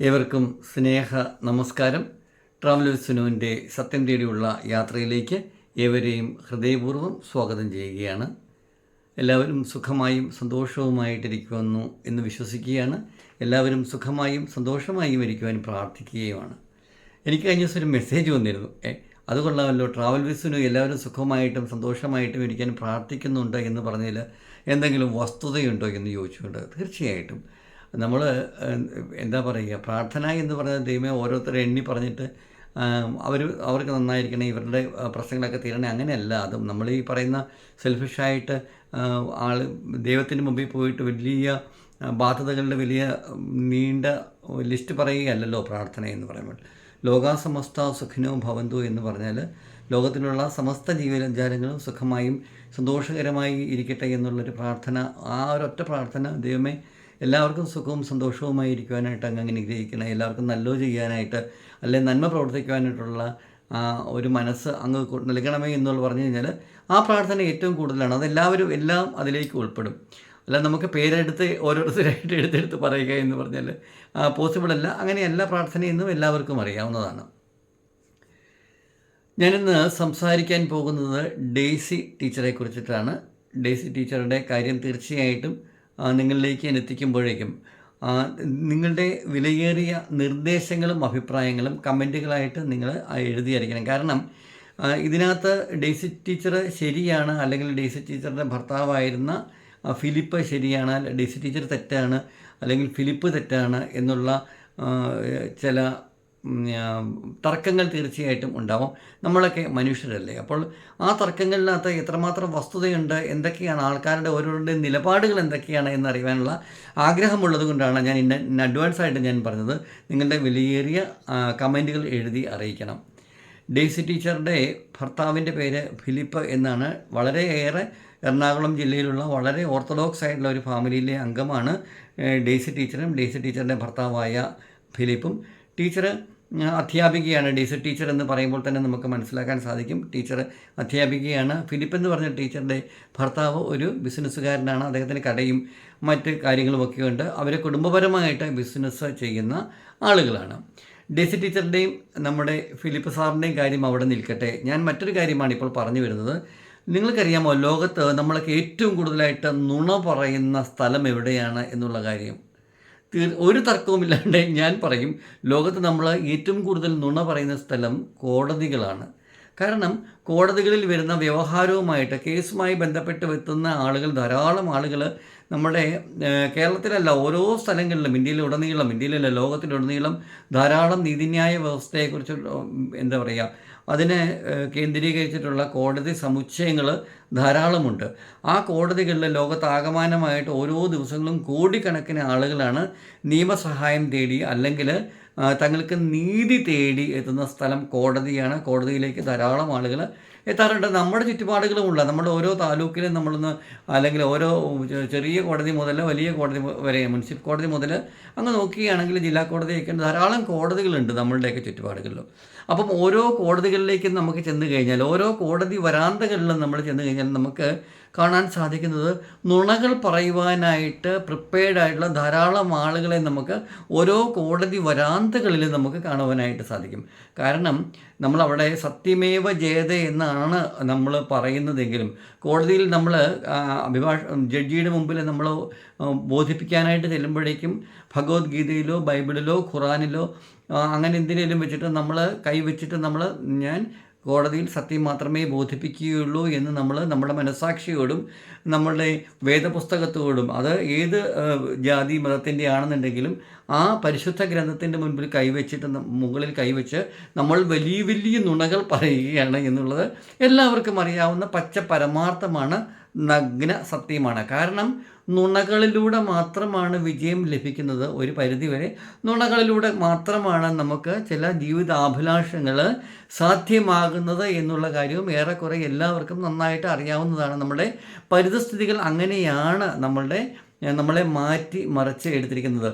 ഏവർക്കും സ്നേഹ നമസ്കാരം. ട്രാവൽ സുനുവിന്റെ സത്യം തേടിയുള്ള യാത്രയിലേക്ക് ഏവരെയും ഹൃദയപൂർവം സ്വാഗതം ചെയ്യുകയാണ്. എല്ലാവരും സുഖമായും സന്തോഷവുമായിട്ടിരിക്കുമെന്നു എന്ന് വിശ്വസിക്കുകയാണ്. എല്ലാവരും സുഖമായും സന്തോഷമായും ഇരിക്കുവാൻ പ്രാർത്ഥിക്കുകയുമാണ്. എനിക്ക് കഴിഞ്ഞ ദിവസം ഒരു മെസ്സേജ് വന്നിരുന്നു. ഏ കൊള്ളാമല്ലോ. ട്രാവൽ വിസിനു എല്ലാവരും സുഖമായിട്ടും സന്തോഷമായിട്ടും ഇരിക്കാൻ പ്രാർത്ഥിക്കുന്നുണ്ട് എന്ന് പറഞ്ഞതിൽ എന്തെങ്കിലും വസ്തുതയുണ്ടോ എന്ന് ചോദിച്ചുകൊണ്ട് തീർച്ചയായിട്ടും നമ്മൾ എന്താ പറയുക പ്രാർത്ഥന എന്ന് പറഞ്ഞാൽ ദൈവമേ ഓരോരുത്തരെ എണ്ണി പറഞ്ഞിട്ട് അവർ അവർക്ക് നന്നായിരിക്കണേ ഇവരുടെ പ്രശ്നങ്ങളൊക്കെ തീരണേ അങ്ങനെയല്ല. അതും നമ്മൾ ഈ പറയുന്ന സെൽഫിഷായിട്ട് ആൾ ദൈവത്തിന് മുമ്പിൽ പോയിട്ട് വലിയ ബാധ്യതകളുടെ വലിയ നീണ്ട ലിസ്റ്റ് പറയുകയല്ലല്ലോ പ്രാർത്ഥന എന്ന് പറയുമ്പോൾ. ലോകാസമസ്ത സുഖിനോ ഭവന്തു എന്ന് പറഞ്ഞാൽ ലോകത്തിലുള്ള സമസ്ത ജീവജാലങ്ങളും സുഖമായും സന്തോഷകരമായി ഇരിക്കട്ടെ എന്നുള്ളൊരു പ്രാർത്ഥന ആ ഒരൊറ്റ പ്രാർത്ഥന ദൈവമേ എല്ലാവർക്കും സുഖവും സന്തോഷവുമായി ഇരിക്കുവാനായിട്ട് അങ്ങ് അനുഗ്രഹിക്കണം. എല്ലാവർക്കും നല്ലത് ചെയ്യാനായിട്ട് അല്ലെ നന്മ പ്രവർത്തിക്കുവാനായിട്ടുള്ള ഒരു മനസ്സ് അങ്ങ് നൽകണമേ എന്നുള്ള പറഞ്ഞു കഴിഞ്ഞാൽ ആ പ്രാർത്ഥന ഏറ്റവും കൂടുതലാണ്. അതെല്ലാവരും എല്ലാം അതിലേക്ക് ഉൾപ്പെടും. അല്ല നമുക്ക് പേരെടുത്ത് ഓരോരുത്തരായിട്ട് എടുത്തെടുത്ത് പറയുക എന്ന് പറഞ്ഞാൽ പോസിബിൾ അല്ല. അങ്ങനെ എല്ലാ പ്രാർത്ഥനയെന്നും എല്ലാവർക്കും അറിയാവുന്നതാണ്. ഞാനിന്ന് സംസാരിക്കാൻ പോകുന്നത് ഡെയ്സി ടീച്ചറെ കുറിച്ചിട്ടാണ്. ഡെയ്സി ടീച്ചറുടെ കാര്യം തീർച്ചയായിട്ടും നിങ്ങളിലേക്ക് ഞാൻ എത്തിക്കുമ്പോഴേക്കും നിങ്ങളുടെ വിലയേറിയ നിർദ്ദേശങ്ങളും അഭിപ്രായങ്ങളും കമന്റുകളായിട്ട് നിങ്ങൾ എഴുതി അറിയിക്കണം കാരണം ഇതിനകത്ത് ഡെയ്സി ടീച്ചർ ശരിയാണ് അല്ലെങ്കിൽ ഡെയ്സി ടീച്ചറുടെ ഭർത്താവായിരുന്ന ഫിലിപ്പ് ശരിയാണ് ഡെയ്സി ടീച്ചർ തെറ്റാണ് അല്ലെങ്കിൽ ഫിലിപ്പ് തെറ്റാണ് എന്നുള്ള ചില തർക്കങ്ങൾ തീർച്ചയായിട്ടും ഉണ്ടാവും. നമ്മളൊക്കെ മനുഷ്യരല്ലേ? അപ്പോൾ ആ തർക്കങ്ങളിനകത്ത് എത്രമാത്രം വസ്തുതയുണ്ട്? എന്തൊക്കെയാണ്? ആൾക്കാരുടെ ഓരോരുടെ നിലപാടുകൾ എന്തൊക്കെയാണ് എന്നറിയാനുള്ള ആഗ്രഹമുള്ളത് കൊണ്ടാണ് ഞാൻ ഇന്ന അഡ്വാൻസ് ആയിട്ട് ഞാൻ പറഞ്ഞത്. നിങ്ങളുടെ വിലയേറിയ കമന്റുകൾ എഴുതി അറിയിക്കണം. ഡേസി ടീച്ചറുടെ ഭർത്താവിന്റെ പേര് ഫിലിപ്പ് എന്നാണ്. വളരെയേറെ എറണാകുളം ജില്ലയിലുള്ള വളരെ ഓർത്തഡോക്സ് ആയിട്ടുള്ള ഒരു ഫാമിലിയിലെ അംഗമാണ് ഡേസി ടീച്ചറും ഡേസി ടീച്ചറിന്റെ ഭർത്താവായ ഫിലിപ്പും. ടീച്ചർ അധ്യാപികയാണ്. ഡിസി ടീച്ചർ എന്ന് പറയുമ്പോൾ തന്നെ നമുക്ക് മനസ്സിലാക്കാൻ സാധിക്കും. ടീച്ചർ അധ്യാപികയാണ്. ഫിലിപ്പ് എന്ന് പറഞ്ഞ ടീച്ചറുടെ ഭർത്താവ് ഒരു ബിസിനസ്സുകാരനാണ്. അദ്ദേഹത്തിന് കടയും മറ്റ് കാര്യങ്ങളുമൊക്കെ ഉണ്ട്. അവർ കുടുംബപരമായിട്ട് ബിസിനസ് ചെയ്യുന്ന ആളുകളാണ്. ഡിസി ടീച്ചറിന്റെയും നമ്മുടെ ഫിലിപ്പ് സാറിന്റെയും കാര്യം അവിടെ നിൽക്കട്ടെ. ഞാൻ മറ്റൊരു കാര്യമാണ് ഇപ്പോൾ പറഞ്ഞു വരുന്നത്. നിങ്ങൾക്കറിയാമോ ലോകത്ത് നമ്മളൊക്കെ ഏറ്റവും കൂടുതലായിട്ട് നുണ പറയുന്ന സ്ഥലം എവിടെയാണ് എന്നുള്ള കാര്യം? ഒരു തർക്കവുമില്ലാണ്ട് ഞാൻ പറയും ലോകത്ത് നമ്മൾ ഏറ്റവും കൂടുതൽ നുണ പറയുന്ന സ്ഥലം കോടതികളാണ്. കാരണം കോടതികളിൽ വരുന്ന വ്യവഹാരവുമായിട്ട് കേസുമായി ബന്ധപ്പെട്ട് എത്തുന്ന ആളുകൾ ധാരാളം ആളുകൾ നമ്മുടെ കേരളത്തിലല്ല ഓരോ സ്ഥലങ്ങളിലും ഇന്ത്യയിലുടനീളം ഇന്ത്യയിലല്ല ലോകത്തിലുടനീളം ധാരാളം നീതിന്യായ വ്യവസ്ഥയെക്കുറിച്ച് എന്താ പറയുക അതിനെ കേന്ദ്രീകരിച്ചിട്ടുള്ള കോടതി സമുച്ചയങ്ങൾ ധാരാളമുണ്ട്. ആ കോടതികളിൽ ലോകത്താകമാനമായിട്ട് ഓരോ ദിവസങ്ങളും കോടിക്കണക്കിന് ആളുകളാണ് നിയമസഹായം തേടി അല്ലെങ്കിൽ തങ്ങൾക്ക് നീതി തേടി എത്തുന്ന സ്ഥലം കോടതിയാണ്. കോടതിയിലേക്ക് ധാരാളം ആളുകൾ എത്താറുണ്ട്. നമ്മുടെ ചുറ്റുപാടുകളുമുള്ള നമ്മുടെ ഓരോ താലൂക്കിലും നമ്മളൊന്ന് അല്ലെങ്കിൽ ഓരോ ചെറിയ കോടതി മുതൽ വലിയ കോടതി വരെ മുനിസിപ്പൽ കോടതി മുതൽ അങ്ങ് നോക്കുകയാണെങ്കിൽ ജില്ലാ കോടതിയൊക്കെ. ധാരാളം കോടതികളുണ്ട് നമ്മളുടെയൊക്കെ ചുറ്റുപാടുകളിലും. അപ്പം ഓരോ കോടതികളിലേക്കും നമുക്ക് ചെന്ന് കഴിഞ്ഞാൽ ഓരോ കോടതി വരാന്തകളിലും നമ്മൾ ചെന്ന് കഴിഞ്ഞാൽ നമുക്ക് കാണാൻ സാധിക്കുന്നത്. നുണകൾ പറയുവാനായിട്ട് പ്രിപ്പയർഡ് ആയിട്ടുള്ള ധാരാളം ആളുകളെ നമുക്ക് ഓരോ കോടതി വരാന്തകളിൽ നമുക്ക് കാണുവാനായിട്ട് സാധിക്കും. കാരണം നമ്മളവിടെ സത്യമേവ ജയത എന്നാണ് നമ്മൾ പറയുന്നതെങ്കിലും കോടതിയിൽ നമ്മൾ അഭിഭാഷ ജഡ്ജിയുടെ മുമ്പിൽ നമ്മൾ ബോധിപ്പിക്കാനായിട്ട് ചെല്ലുമ്പോഴേക്കും ഭഗവത്ഗീതയിലോ ബൈബിളിലോ ഖുറാനിലോ അങ്ങനെ എന്തിനേലും വെച്ചിട്ട് നമ്മൾ കൈവച്ചിട്ട് നമ്മൾ ഞാൻ കോടതിയിൽ സത്യം മാത്രമേ ബോധിപ്പിക്കുകയുള്ളൂ എന്ന് നമ്മൾ നമ്മുടെ മനസാക്ഷിയോടും നമ്മളുടെ വേദപുസ്തകത്തോടും അത് ഏത് ജാതി മതത്തിന്റെ ആണെന്നുണ്ടെങ്കിലും ആ പരിശുദ്ധ ഗ്രന്ഥത്തിന്റെ മുൻപിൽ കൈവച്ചിട്ട് മുകളിൽ കൈവച്ച് നമ്മൾ വലിയ വലിയ നുണകൾ പറയുകയാണ് എന്നുള്ളത് എല്ലാവർക്കും അറിയാവുന്ന പച്ച പരമാർത്ഥമാണ് നഗ്ന സത്യമാണ്. കാരണം നുണകളിലൂടെ മാത്രമാണ് വിജയം ലഭിക്കുന്നത് ഒരു പരിധിവരെ. നുണകളിലൂടെ മാത്രമാണ് നമുക്ക് ചില ജീവിതാഭിലാഷങ്ങൾ സാധ്യമാകുന്നത് എന്നുള്ള കാര്യവും ഏറെക്കുറെ എല്ലാവർക്കും നന്നായിട്ട് അറിയാവുന്നതാണ്. നമ്മുടെ പരിതസ്ഥിതികൾ അങ്ങനെയാണ് നമ്മളുടെ നമ്മളെ മാറ്റി മറിച്ച് എടുത്തിരിക്കുന്നത്.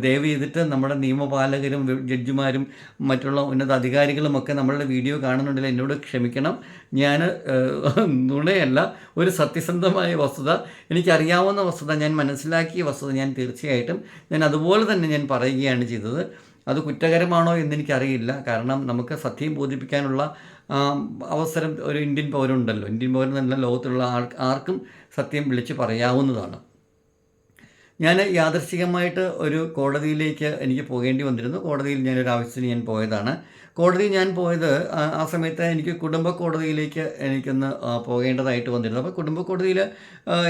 ദയവ് ചെയ്തിട്ട് നമ്മുടെ നിയമപാലകരും ജഡ്ജിമാരും മറ്റുള്ള ഉന്നത അധികാരികളുമൊക്കെ നമ്മളുടെ വീഡിയോ കാണുന്നുണ്ടെങ്കിൽ എന്നോട് ക്ഷമിക്കണം. ഞാൻ നുണയല്ല ഒരു സത്യസന്ധമായ വസ്തുത. എനിക്കറിയാവുന്ന വസ്തുത ഞാൻ മനസ്സിലാക്കിയ വസ്തുത ഞാൻ തീർച്ചയായിട്ടും ഞാൻ അതുപോലെ തന്നെ ഞാൻ പറയുകയാണ് ചെയ്തത്. അത് കുറ്റകരമാണോ എന്ന് എനിക്കറിയില്ല. കാരണം നമുക്ക് സത്യം ബോധിപ്പിക്കാനുള്ള അവസരം ഒരു ഇന്ത്യൻ പൗരനുണ്ടല്ലോ. ഇന്ത്യൻ പൗരൻ എന്നല്ല ലോകത്തുള്ള ആർക്കും സത്യം വിളിച്ച് പറയാവുന്നതാണ്. ഞാൻ യാദർശികമായിട്ട് ഒരു കോടതിയിലേക്ക് എനിക്ക് പോകേണ്ടി വന്നിരുന്നു. കോടതിയിൽ ഞാനൊരു ആവശ്യത്തിന് ഞാൻ പോയതാണ്. കോടതി ഞാൻ പോയത് ആ സമയത്ത് എനിക്ക് കുടുംബ കോടതിയിലേക്ക് എനിക്കൊന്ന് പോകേണ്ടതായിട്ട് വന്നിരുന്നു. അപ്പോൾ കുടുംബ കോടതിയിൽ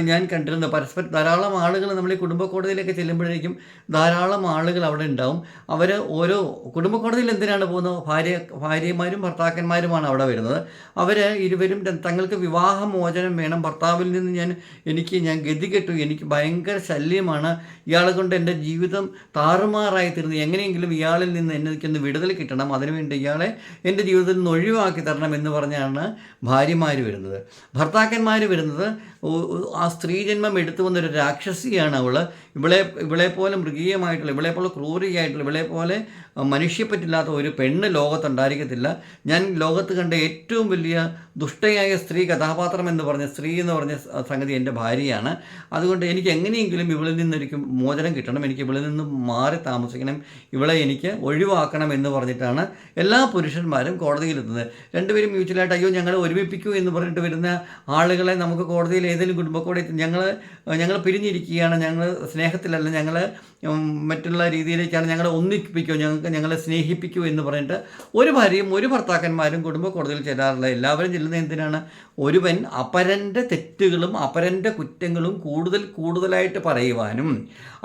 ഞാൻ കണ്ടിരുന്നു പരസ്പരം ധാരാളം ആളുകൾ നമ്മൾ ഈ കുടുംബ കോടതിയിലേക്ക് ചെല്ലുമ്പോഴേക്കും ധാരാളം ആളുകൾ അവിടെ ഉണ്ടാവും. അവർ ഓരോ കുടുംബ കോടതിയിൽ എന്തിനാണ് പോകുന്നത്? ഭാര്യ ഭാര്യമാരും ഭർത്താക്കന്മാരുമാണ് അവിടെ വരുന്നത്. അവർ ഇരുവരും തങ്ങൾക്ക് വിവാഹമോചനം വേണം. ഭർത്താവിൽ നിന്ന് ഞാൻ എനിക്ക് ഞാൻ ഗതികെട്ടു എനിക്ക് ഭയങ്കര ശല്യമാണ്. ഇയാളെ കൊണ്ട് എന്റെ ജീവിതം താറുമാറായി തീർന്നു എങ്ങനെയെങ്കിലും ഇയാളിൽ നിന്ന് എനിക്കൊന്ന് വിടുതൽ കിട്ടണം. അതിനുവേണ്ടി ഇയാളെ എന്റെ ജീവിതത്തിൽ നിന്ന് ഒഴിവാക്കി തരണം എന്ന് പറഞ്ഞാണ് ഭാര്യമാർ വരുന്നത്. ഭർത്താക്കന്മാർ വരുന്നത് ആ സ്ത്രീജന്മം എടുത്തു വന്നൊരു രാക്ഷസിയാണ് അവൾ ഇവളെ ഇവളെ പോലെ മൃഗീയമായിട്ടുള്ള ഇവളെ പോലെ ക്രൂരിയായിട്ടുള്ള ഇവളെ പോലെ മനുഷ്യപ്പറ്റില്ലാത്ത ഒരു പെണ്ണ് ലോകത്തുണ്ടായിരിക്കത്തില്ല. ഞാൻ ലോകത്ത് കണ്ട ഏറ്റവും വലിയ ദുഷ്ടയായ സ്ത്രീ കഥാപാത്രം എന്ന് പറഞ്ഞ സ്ത്രീ എന്ന് പറഞ്ഞ സംഗതി എന്റെ ഭാര്യയാണ്. അതുകൊണ്ട് എനിക്ക് എങ്ങനെയെങ്കിലും ഇവളിൽ നിന്നൊരിക്കും മോചനം കിട്ടണം. എനിക്ക് ഇവളിൽ നിന്ന് മാറി താമസിക്കണം. ഇവളെ എനിക്ക് ഒഴിവാക്കണം എന്ന് പറഞ്ഞിട്ടാണ് എല്ലാ പുരുഷന്മാരും കോടതിയിലെത്തുന്നത് രണ്ടുപേരും മ്യൂച്വലായിട്ട് അയ്യോ ഞങ്ങളെ ഒരുമിപ്പിക്കൂ എന്ന് പറഞ്ഞിട്ട് വരുന്ന ആളുകളെ നമുക്ക് കോടതിയിൽ ഏതെങ്കിലും കുടുംബക്കോടെ ഞങ്ങൾ ഞങ്ങൾ പിരിഞ്ഞിരിക്കുകയാണ്. ഞങ്ങൾ സ്നേഹത്തിലല്ല. ഞങ്ങൾ മറ്റുള്ള രീതിയിലേക്കാണ് ഞങ്ങളെ ഒന്നിപ്പിക്കൂ ഞങ്ങൾക്ക് ഞങ്ങളെ സ്നേഹിപ്പിക്കൂ എന്ന് പറഞ്ഞിട്ട് ഒരു ഭാര്യയും ഒരു ഭർത്താക്കന്മാരും കുടുംബ കോടതിയിൽ ചെല്ലാറില്ല എല്ലാവരും ചെല്ലുന്നത് എന്തിനാണ്? ഒരുവൻ അപരന്റെ തെറ്റുകളും അപരന്റെ കുറ്റങ്ങളും കൂടുതൽ കൂടുതലായിട്ട് പറയുവാനും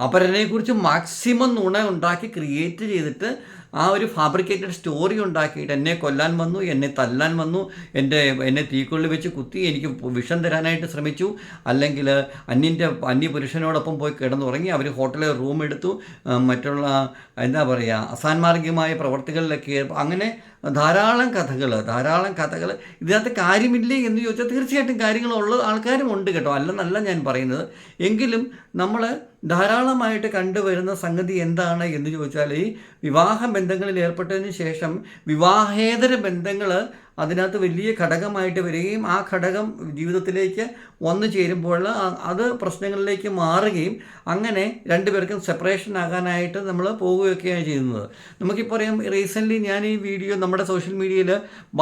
അപരനെക്കുറിച്ച് മാക്സിമം നുണ ഉണ്ടാക്കി ക്രിയേറ്റ് ചെയ്തിട്ട് ആ ഒരു ഫാബ്രിക്കേറ്റഡ് സ്റ്റോറി ഉണ്ടാക്കിയിട്ട് എന്നെ കൊല്ലാൻ വന്നു എന്നെ തല്ലാൻ വന്നു എന്റെ എന്നെ തീക്കൊള്ളി വെച്ച് കുത്തി എനിക്ക് വിഷം തരാനായിട്ട് ശ്രമിച്ചു. അല്ലെങ്കിൽ അന്യന്റെ അന്യപുരുഷനോടൊപ്പം പോയി കിടന്നുറങ്ങി അവർ ഹോട്ടലിൽ റൂം എടുത്തു. മറ്റുള്ള എന്താ പറയുക അസാൻമാർഗികമായ പ്രവർത്തികളിലൊക്കെ അങ്ങനെ ധാരാളം കഥകൾ ധാരാളം കഥകൾ ഇതിനകത്ത് കാര്യമില്ലേ എന്ന് ചോദിച്ചാൽ തീർച്ചയായിട്ടും കാര്യങ്ങളുള്ള ആൾക്കാരും ഉണ്ട് കേട്ടോ. അല്ലെന്നല്ല ഞാൻ പറയുന്നത്. എങ്കിലും നമ്മൾ ധാരാളമായിട്ട് കണ്ടുവരുന്ന സംഗതി എന്താണ് എന്ന് ചോദിച്ചാൽ ഈ വിവാഹ ബന്ധങ്ങളിൽ ഏർപ്പെട്ടതിന് ശേഷം വിവാഹേതര ബന്ധങ്ങൾ അതിനകത്ത് വലിയ ഘടകമായിട്ട് വരികയും ആ ഘടകം ജീവിതത്തിലേക്ക് വന്നു ചേരുമ്പോൾ അത് പ്രശ്നങ്ങളിലേക്ക് മാറുകയും അങ്ങനെ രണ്ടുപേർക്കും സെപ്പറേഷൻ ആകാനായിട്ട് നമ്മൾ പോവുകയൊക്കെയാണ് ചെയ്യുന്നത്. നമുക്കിപ്പോൾ പറയാം റീസെന്റ്ലി ഞാൻ ഈ വീഡിയോ നമ്മുടെ സോഷ്യൽ മീഡിയയിൽ